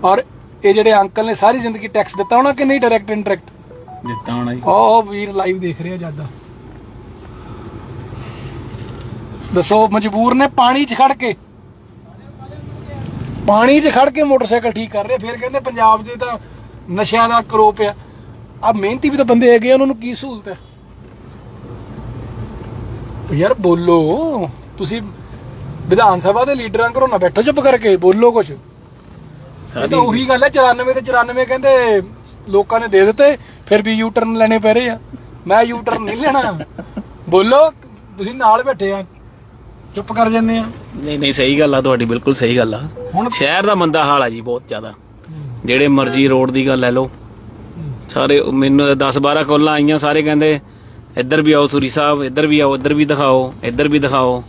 ਔਰ ਇਹ ਜਿਹੜੇ ਅੰਕਲ ਨੇ ਸਾਰੀ ਜ਼ਿੰਦਗੀ ਟੈਕਸ ਦਿੱਤਾ ਹੋਣਾ ਕਿ ਨਹੀਂ ਡਾਇਰੈਕਟ ਇੰਡਾਇਰੈਕਟ ਦਿੱਤਾ ਹੋਣਾ ਜੀ। ਉਹ ਵੀਰ ਲਾਈਵ ਦੇਖ ਰਿਹਾ ਜ਼ਿਆਦਾ ਦੱਸੋ ਮਜਬੂਰ ਨੇ ਪਾਣੀ 'ਚ ਖੜ ਕੇ। ਪਾਣੀ 'ਚ ਖੜ ਕੇ ਮੋਟਰਸਾਈਕਲ ਠੀਕ ਕਰ ਰਹੇ ਫਿਰ ਕਹਿੰਦੇ ਪੰਜਾਬ ਦੇ ਤਾਂ ਨਸ਼ਿਆਂ ਦਾ ਕਰੋਪ ਆ ਆ ਮਿਹਨਤੀ ਵੀ ਤਾਂ ਬੰਦੇ ਹੈਗੇ ਆ ਉਹਨਾਂ ਨੂੰ ਕੀ ਸਹੂਲਤ ਹੈ? ਯਾਰ ਬੋਲੋ ਤੁਸੀਂ ਵਿਧਾਨ ਸਭਾ ਦੇ ਲੀਡਰਾਂ ਘਰੋਂ ਨਾ ਬੈਠੋ ਚੁੱਪ ਕਰਕੇ ਬੋਲੋ ਕੁਝ ਇਹ ਤਾਂ ਉਹੀ ਗੱਲ ਹੈ 94 ਤੇ 94 ਕਹਿੰਦੇ ਲੋਕਾਂ ਨੇ ਦੇ ਦਿੱਤੇ ਫਿਰ ਵੀ ਯੂ ਟਰਨ ਲੈਣੇ ਪੈ ਰਹੇ ਆ। ਮੈਂ ਯੂ ਟਰਨ ਨਹੀਂ ਲੈਣਾ। ਬੋਲੋ ਤੁਸੀਂ ਨਾਲ ਬੈਠੇ ਆ। ਚੁੱਪ ਕਰ ਜੰਨੇ ਆ? ਨਹੀਂ ਨਹੀਂ ਸਹੀ ਗੱਲ ਆ ਤੁਹਾਡੀ ਬਿਲਕੁਲ ਸਹੀ ਗੱਲ ਆ। ਹੁਣ ਸ਼ਹਿਰ ਦਾ ਮੰਦਾ ਹਾਲ ਆ ਜੀ ਬਹੁਤ ਜ਼ਿਆਦਾ। ਜਿਹੜੇ ਮਰਜ਼ੀ ਰੋਡ ਦੀ ਗੱਲ ਲੈ ਲਓ। ਸਾਰੇ ਮੈਨੂੰ 10 12 ਕਾਲਾਂ ਆਈਆਂ ਸਾਰੇ ਕਹਿੰਦੇ ਇੱਧਰ ਵੀ ਆਓ ਸੁਰੀ ਸਾਹਿਬ ਇੱਧਰ ਵੀ ਆਓ ਇੱਧਰ ਵੀ ਦਿਖਾਓ ਇੱਧਰ ਵੀ ਦਿਖਾਓ।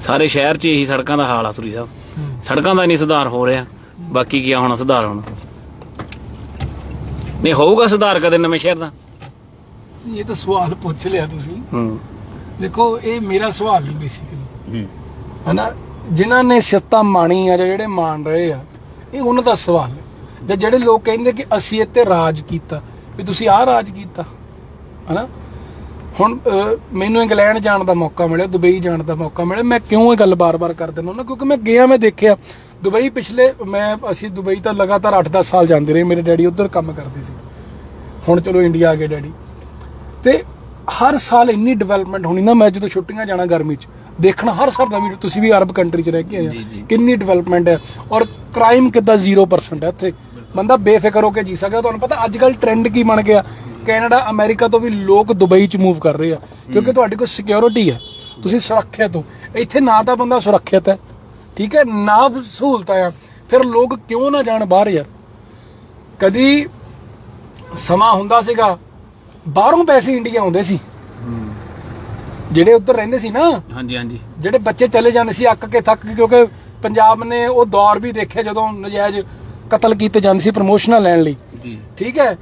ਸਾਰੇ ਸ਼ਹਿਰ 'ਚ ਇਹੀ ਸੜਕਾਂ ਦਾ ਹਾਲ ਆ ਸੁਰੀ ਸਾਹਿਬ। ਸੜਕਾਂ ਦਾ ਨਹੀਂ ਸੁਧਾਰ ਹੋ ਰਿਹਾ। ਬਾਕੀ ਕੀ ਹੁਣ ਸੁਧਾਰ ਹੁਣ। ਨਹੀਂ ਹੋਊਗਾ ਸੁਧਾਰ ਕਦੇ ਨਵੇਂ ਸ਼ਹਿਰ ਦਾ? ਇਹ ਤਾਂ ਸਵਾਲ ਪੁੱਛ ਲਿਆ ਤੁਸੀਂ। ਹੂੰ। ਦੇਖੋ ਇਹ ਮੇਰਾ ਸਵਾਲ ਨਹੀਂ ਬੇਸਿਕਲੀ ਹੂੰ। ਹਨਾ? ਜਿਨ੍ਹਾਂ ਨੇ ਸਿੱਤਾ ਮਾਣੀ ਆ ਜਾਂ ਜਿਹੜੇ ਮਾਣ ਰਹੇ ਆ ਇਹ ਉਹਨਾਂ ਦਾ ਸਵਾਲ ਹੈ। ਜਾਂ ਜਿਹੜੇ ਲੋਕ ਕਹਿੰਦੇ ਕਿ ਅਸੀਂ ਇੱਥੇ ਰਾਜ ਕੀਤਾ ਵੀ ਤੁਸੀਂ ਆਹ ਰਾਜ ਕੀਤਾ ਹਨਾ? ਹੁਣ ਮੈਨੂੰ ਇੰਗਲੈਂਡ ਜਾਣ ਦਾ ਮੌਕਾ ਮਿਲਿਆ ਦੁਬਈ ਜਾਣ ਦਾ ਮੌਕਾ ਮਿਲਿਆ। ਮੈਂ ਕਿਉਂ ਇਹ ਗੱਲ ਬਾਰ-ਬਾਰ ਕਰ ਦਿੰਦਾ ਨਾ ਕਿਉਂਕਿ ਮੈਂ ਗਿਆ ਮੈਂ ਦੇਖਿਆ। ਦੁਬਈ ਪਿਛਲੇ ਮੈਂ ਅਸੀਂ ਦੁਬਈ ਤਾਂ ਲਗਾਤਾਰ 8-10 ਸਾਲ ਜਾਂਦੇ ਰਹੇ। ਮੇਰੇ ਡੈਡੀ ਉੱਧਰ ਕੰਮ ਕਰਦੇ ਸੀ। ਹੁਣ ਚਲੋ ਇੰਡੀਆ ਆ ਗਏ ਡੈਡੀ। ਤੇ ਹਰ ਸਾਲ ਇੰਨੀ ਡਿਵੈਲਪਮੈਂਟ ਹੋਣੀ ਨਾ ਮੈਂ ਜਦੋਂ ਛੁੱਟੀਆਂ ਜਾਣਾ ਗਰਮੀ 'ਚ ਦੇਖਣਾ ਹਰ ਸਾਲ ਨਵੀਂ ਤੁਸੀਂ ਵੀ ਅਰਬ ਕੰਟਰੀ 'ਚ ਰਹਿ ਕੇ ਆਏ ਆ ਕਿੰਨੀ ਡਿਵੈਲਪਮੈਂਟ ਹੈ ਔਰ ਕ੍ਰਾਈਮ ਕਿੱਦਾਂ 0% ਹੈ ਉੱਥੇ ਬੰਦਾ ਬੇਫਿਕਰ ਹੋ ਕੇ ਜੀ ਸਕਦਾ ਤੁਹਾਨੂੰ ਪਤਾ ਅੱਜ ਕੱਲ ਟ੍ਰੈਂਡ ਕੀ ਬਣ ਗਿਆ। ਕੈਨੇਡਾ ਅਮਰੀਕਾ ਤੋਂ ਵੀ ਲੋਕ ਦੁਬਈ 'ਚ ਮੂਵ ਕਰ ਰਹੇ ਆ ਕਿਉਂਕਿ ਤੁਹਾਡੀ ਕੋਲ ਸਿਕਿਉਰਿਟੀ ਹੈ ਤੁਸੀਂ ਸੁਰੱਖਿਅਤ ਹੋ। ਇੱਥੇ ਨਾ ਤਾਂ ਬੰਦਾ ਸੁਰੱਖਿਅਤ ਹੈ ਠੀਕ ਹੈ ਨਾ ਸਹੂਲਤਾਂ ਆ ਫਿਰ ਲੋਕ ਕਿਉਂ ਨਾ ਜਾਣ ਬਾਹਰ ਯਾਰ? ਕਦੀ ਸਮਾਂ ਹੁੰਦਾ ਸੀਗਾ ਬਾਹਰੋਂ ਪੈਸੇ ਇੰਡੀਆ ਆਉਂਦੇ ਸੀ। ਜਿਹੜੇ ਉੱਧਰ ਰਹਿੰਦੇ ਸੀ ਨਾ ਹਾਂਜੀ ਹਾਂਜੀ। ਜਿਹੜੇ ਬੱਚੇ ਚਲੇ ਜਾਂਦੇ ਸੀ ਅੱਕ ਕੇ ਥੱਕ ਕੇ ਕਿਉਂਕਿ ਪੰਜਾਬ ਨੇ ਉਹ ਦੌਰ ਵੀ ਦੇਖਿਆ ਜਦੋਂ ਨਜਾਇਜ਼ ਕਤਲ ਕੀਤੇ ਜਾਂਦੇ ਸੀ ਪ੍ਰਮੋਸ਼ਨਾਂ ਲੈਣ ਲਈ। ਜੀ। ਠੀਕ ਹੈ?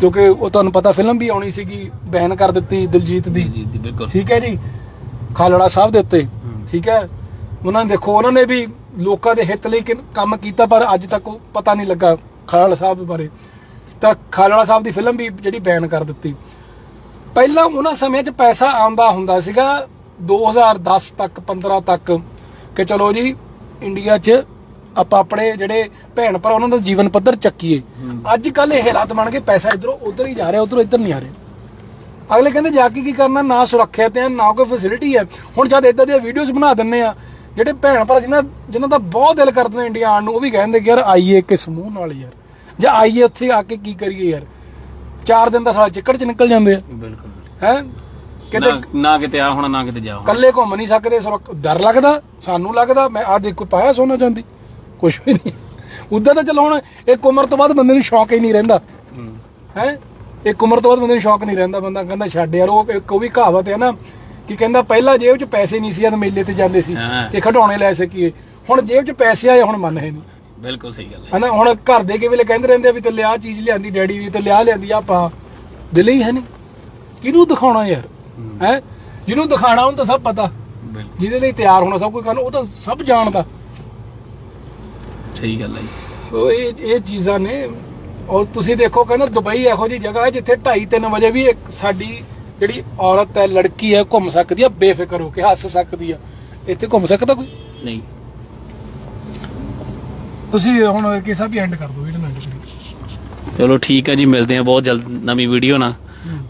ਕਿਉਂਕਿ ਉਹ ਤੁਹਾਨੂੰ ਪਤਾ ਫਿਲਮ ਵੀ ਆਉਣੀ ਸੀਗੀ ਬੈਨ ਕਰ ਦਿੱਤੀ ਦਿਲਜੀਤ ਦੀ। ਜੀ ਜੀ ਬਿਲਕੁਲ। ਠੀਕ ਹੈ ਜੀ? ਖਾਲੜਾ ਸਾਹਿਬ ਦੇ ਉੱਤੇ। ਠੀਕ ਹੈ? ਉਹਨਾਂ ਨੇ ਦੇਖੋ ਉਹਨਾਂ ਨੇ ਵੀ ਲੋਕਾਂ ਦੇ ਹਿੱਤ ਲਈ ਕੰਮ ਕੀਤਾ ਪਰ ਅੱਜ ਤੱਕ ਪਤਾ ਨਹੀਂ ਲੱਗਾ ਖਾਲੜਾ ਸਾਹਿਬ ਬਾਰੇ। ਤਾਂ ਖਾਲੜਾ ਸਾਹਿਬ ਦੀ ਫਿਲਮ ਵੀ ਜਿਹੜੀ ਬੈਨ ਕਰ ਦਿੱਤੀ। ਪਹਿਲਾਂ ਉਹਨਾਂ ਸਮੇਂ 'ਚ ਪੈਸਾ ਆਉਂਦਾ ਹੁੰਦਾ ਸੀਗਾ 2010 ਤੱਕ 15 ਤੱਕ ਕਿ ਚਲੋ ਜੀ ਇੰਡੀਆ 'ਚ ਆਪਾਂ ਆਪਣੇ ਜਿਹੜੇ ਭੈਣ ਭਰਾ ਉਹਨਾਂ ਦਾ ਜੀਵਨ ਪੱਧਰ ਚੱਕੀਏ। ਅੱਜ ਕੱਲ ਇਹ ਹਾਲਾਤ ਬਣ ਗਏ ਪੈਸਾ ਇਧਰੋਂ ਉਧਰ ਹੀ ਜਾ ਰਿਹਾ ਉਧਰੋਂ ਇੱਧਰ ਨਹੀਂ ਆ ਰਿਹਾ। ਅਗਲੇ ਕਹਿੰਦੇ ਜਾ ਕੇ ਕੀ ਕਰਨਾ? ਨਾ ਸੁਰੱਖਿਆ ਤੇ ਨਾ ਕੋਈ ਫੈਸਿਲਿਟੀ ਹੈ ਹੁਣ ਜਦ ਇਦਾਂ ਦੀਆਂ ਵੀਡੀਓਜ਼ ਬਣਾ ਦਿੰਨੇ ਆ ਜਿਹੜੇ ਭੈਣ ਭਰਾ ਜਿਨ੍ਹਾਂ ਜਿਨ੍ਹਾਂ ਦਾ ਬਹੁਤ ਦਿਲ ਕਰਦਾ ਨੇ ਇੰਡੀਆ ਆਉਣ ਨੂੰ ਉਹ ਵੀ ਕਹਿੰਦੇ ਕਿ ਯਾਰ ਆਈਏ ਕਿਸ ਮੂੰਹ ਨਾਲ ਯਾਰ। ਜਾਂ ਆਈਏ ਉੱਥੇ ਆ ਕੇ ਕੀ ਕਰੀਏ ਯਾਰ? ਚਾਰ ਦਿਨ ਦਾ ਸਾਲਾ ਚਿੱਕੜ ਚ ਨਿਕਲ ਜਾਂਦੇ ਆ। ਬਿਲਕੁਲ ਹੈ? ਕਿਤੇ ਨਾ ਨਾ ਕਿਤੇ ਆ ਹੋਣਾ ਨਾ ਕਿਤੇ ਜਾ ਹੋਣਾ। ਇਕੱਲੇ ਘੁੰਮ ਨਹੀਂ ਸਕਦੇ ਸੁਰੱਖ- ਡਰ ਲੱਗਦਾ ਸਾਨੂੰ ਲੱਗਦਾ ਮੈਂ ਆ ਦੇਖੋ ਪਾਇਆ ਸੋਨਾ ਚਾਂਦੀ। ਕੁਝ ਵੀ ਨਹੀਂ। ਉਦਾਂ ਤਾਂ ਚਲੋ ਹੁਣ ਇੱਕ ਉਮਰ ਤੋਂ ਬਾਅਦ ਬੰਦੇ ਨੂੰ ਸ਼ੌਕ ਹੀ ਨਹੀਂ ਰਹਿੰਦਾ। ਹੈ। ਇੱਕ ਉਮਰ ਤੋਂ ਬਾਅਦ ਬੰਦੇ ਨੂੰ ਸ਼ੌਕ ਨਹੀਂ ਰਹਿੰਦਾ ਬੰਦਾ ਕਹਿੰਦਾ ਛੱਡ ਯਾਰ ਉਹ ਇੱਕ ਉਹ ਵੀ ਕਹਾਵਤ ਹੈ ਨਾ ਕਿ ਕਹਿੰਦਾ ਪਹਿਲਾਂ ਜੇਬ 'ਚ ਪੈਸੇ ਨਹੀਂ ਸੀ ਜਦ ਮੇਲੇ ਤੇ ਜਾਂਦੇ ਸੀ ਹਾਂ। ਤੇ ਖਡਾਉਣੇ ਲੈ ਸਕੀਏ। ਹੁਣ ਜੇਬ 'ਚ ਪੈਸੇ ਆਏ ਹੁਣ ਮਨ ਹੈ ਨਹੀਂ। ਬਿਲਕੁਲ ਸਹੀ ਗੱਲ ਹੈ। ਹਨਾ ਹੁਣ ਘਰ ਦੇ ਕੇ ਵੇਲੇ ਕਹਿੰਦੇ ਰਹਿੰਦੇ ਆ ਵੀ ਤੇ ਲਿਆ ਚੀਜ਼ ਲਿਆਂਦੀ ਡੈਡੀ ਵੀ ਤੇ ਲਿਆ ਲਿਆਂਦੀ ਆ ਪਾ ਦਿਲ ਹੀ ਹੈ ਨਹੀਂ। ਕਿਹਨੂੰ ਦਿਖਾਉਣਾ ਯਾਰ? ਹੈ। ਜਿਹਨੂੰ ਦਿਖਾਣਾ ਉਹਨੂੰ ਤਾਂ ਸਭ ਪਤਾ। ਬਿਲਕੁਲ। ਜਿਹਦੇ ਲਈ ਤਿਆਰ ਹੋਣਾ ਸਭ ਕੁਝ ਕਰਨਾ ਉਹ ਤਾਂ ਸਭ ਜਾਣਦਾ। ਸਹੀ ਗੱਲ ਹੈ ਜੀ। ਉਹ ਇਹ ਇਹ ਚੀਜ਼ਾਂ ਨੇ। ਔਰ ਤੁਸੀਂ ਦੇਖੋ ਕਹਿੰਦਾ ਦੁਬਈ ਇਹੋ ਜੀ ਜਗ੍ਹਾ ਹੈ ਜਿੱਥੇ 2:30 3 ਵਜੇ ਵੀ ਇੱਕ ਸਾਡੀ ਜਿਹੜੀ ਔਰਤ ਹੈ ਲੜਕੀ ਹੈ ਘੁੰਮ ਸਕਦੀ ਆ ਬੇਫਿਕਰ ਹੋ ਕੇ ਹੱਸ ਸਕਦੀ ਆ। ਇੱਥੇ ਘੁੰਮ ਸਕਦਾ ਕੋਈ? ਨਹੀਂ। ਤੁਸੀਂ ਹੁਣ ਕਿਸਾ ਵੀ ਐਂਡ ਕਰ ਦਿਓ ਵੀਡੀਓ ਨਾਲ ਚਲੋ ਠੀਕ ਹੈ ਜੀ ਮਿਲਦੇ ਆ ਬਹੁਤ ਜਲਦ ਨਵੀਂ ਵੀਡੀਓ ਨਾਲ।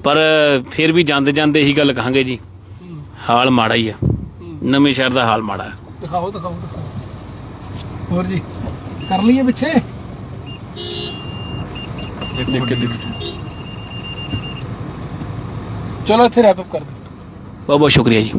ਪਰ ਫਿਰ ਵੀ ਜਾਂਦੇ ਜਾਂਦੇ ਇਹੀ ਗੱਲ ਕਹਾਂਗੇ ਜੀ। ਹਾਲ ਮਾੜਾ ਹੀ ਆ। ਨਵੇਂ ਸ਼ਹਿਰ ਦਾ ਹਾਲ ਮਾੜਾ। ਦਿਖਾਓ ਦਿਖਾਓ ਦਿਖਾਓ। ਹੋਰ ਜੀ ਕਰ ਲਈਏ ਪਿੱਛੇ। ਦੇਖ ਕੇ ਦੇਖ ਚਲੋ ਇੱਥੇ ਰੈਪ ਅਪ ਕਰ ਦਿਓ। ਬਹੁਤ ਬਹੁਤ ਸ਼ੁਕਰੀਆ ਜੀ।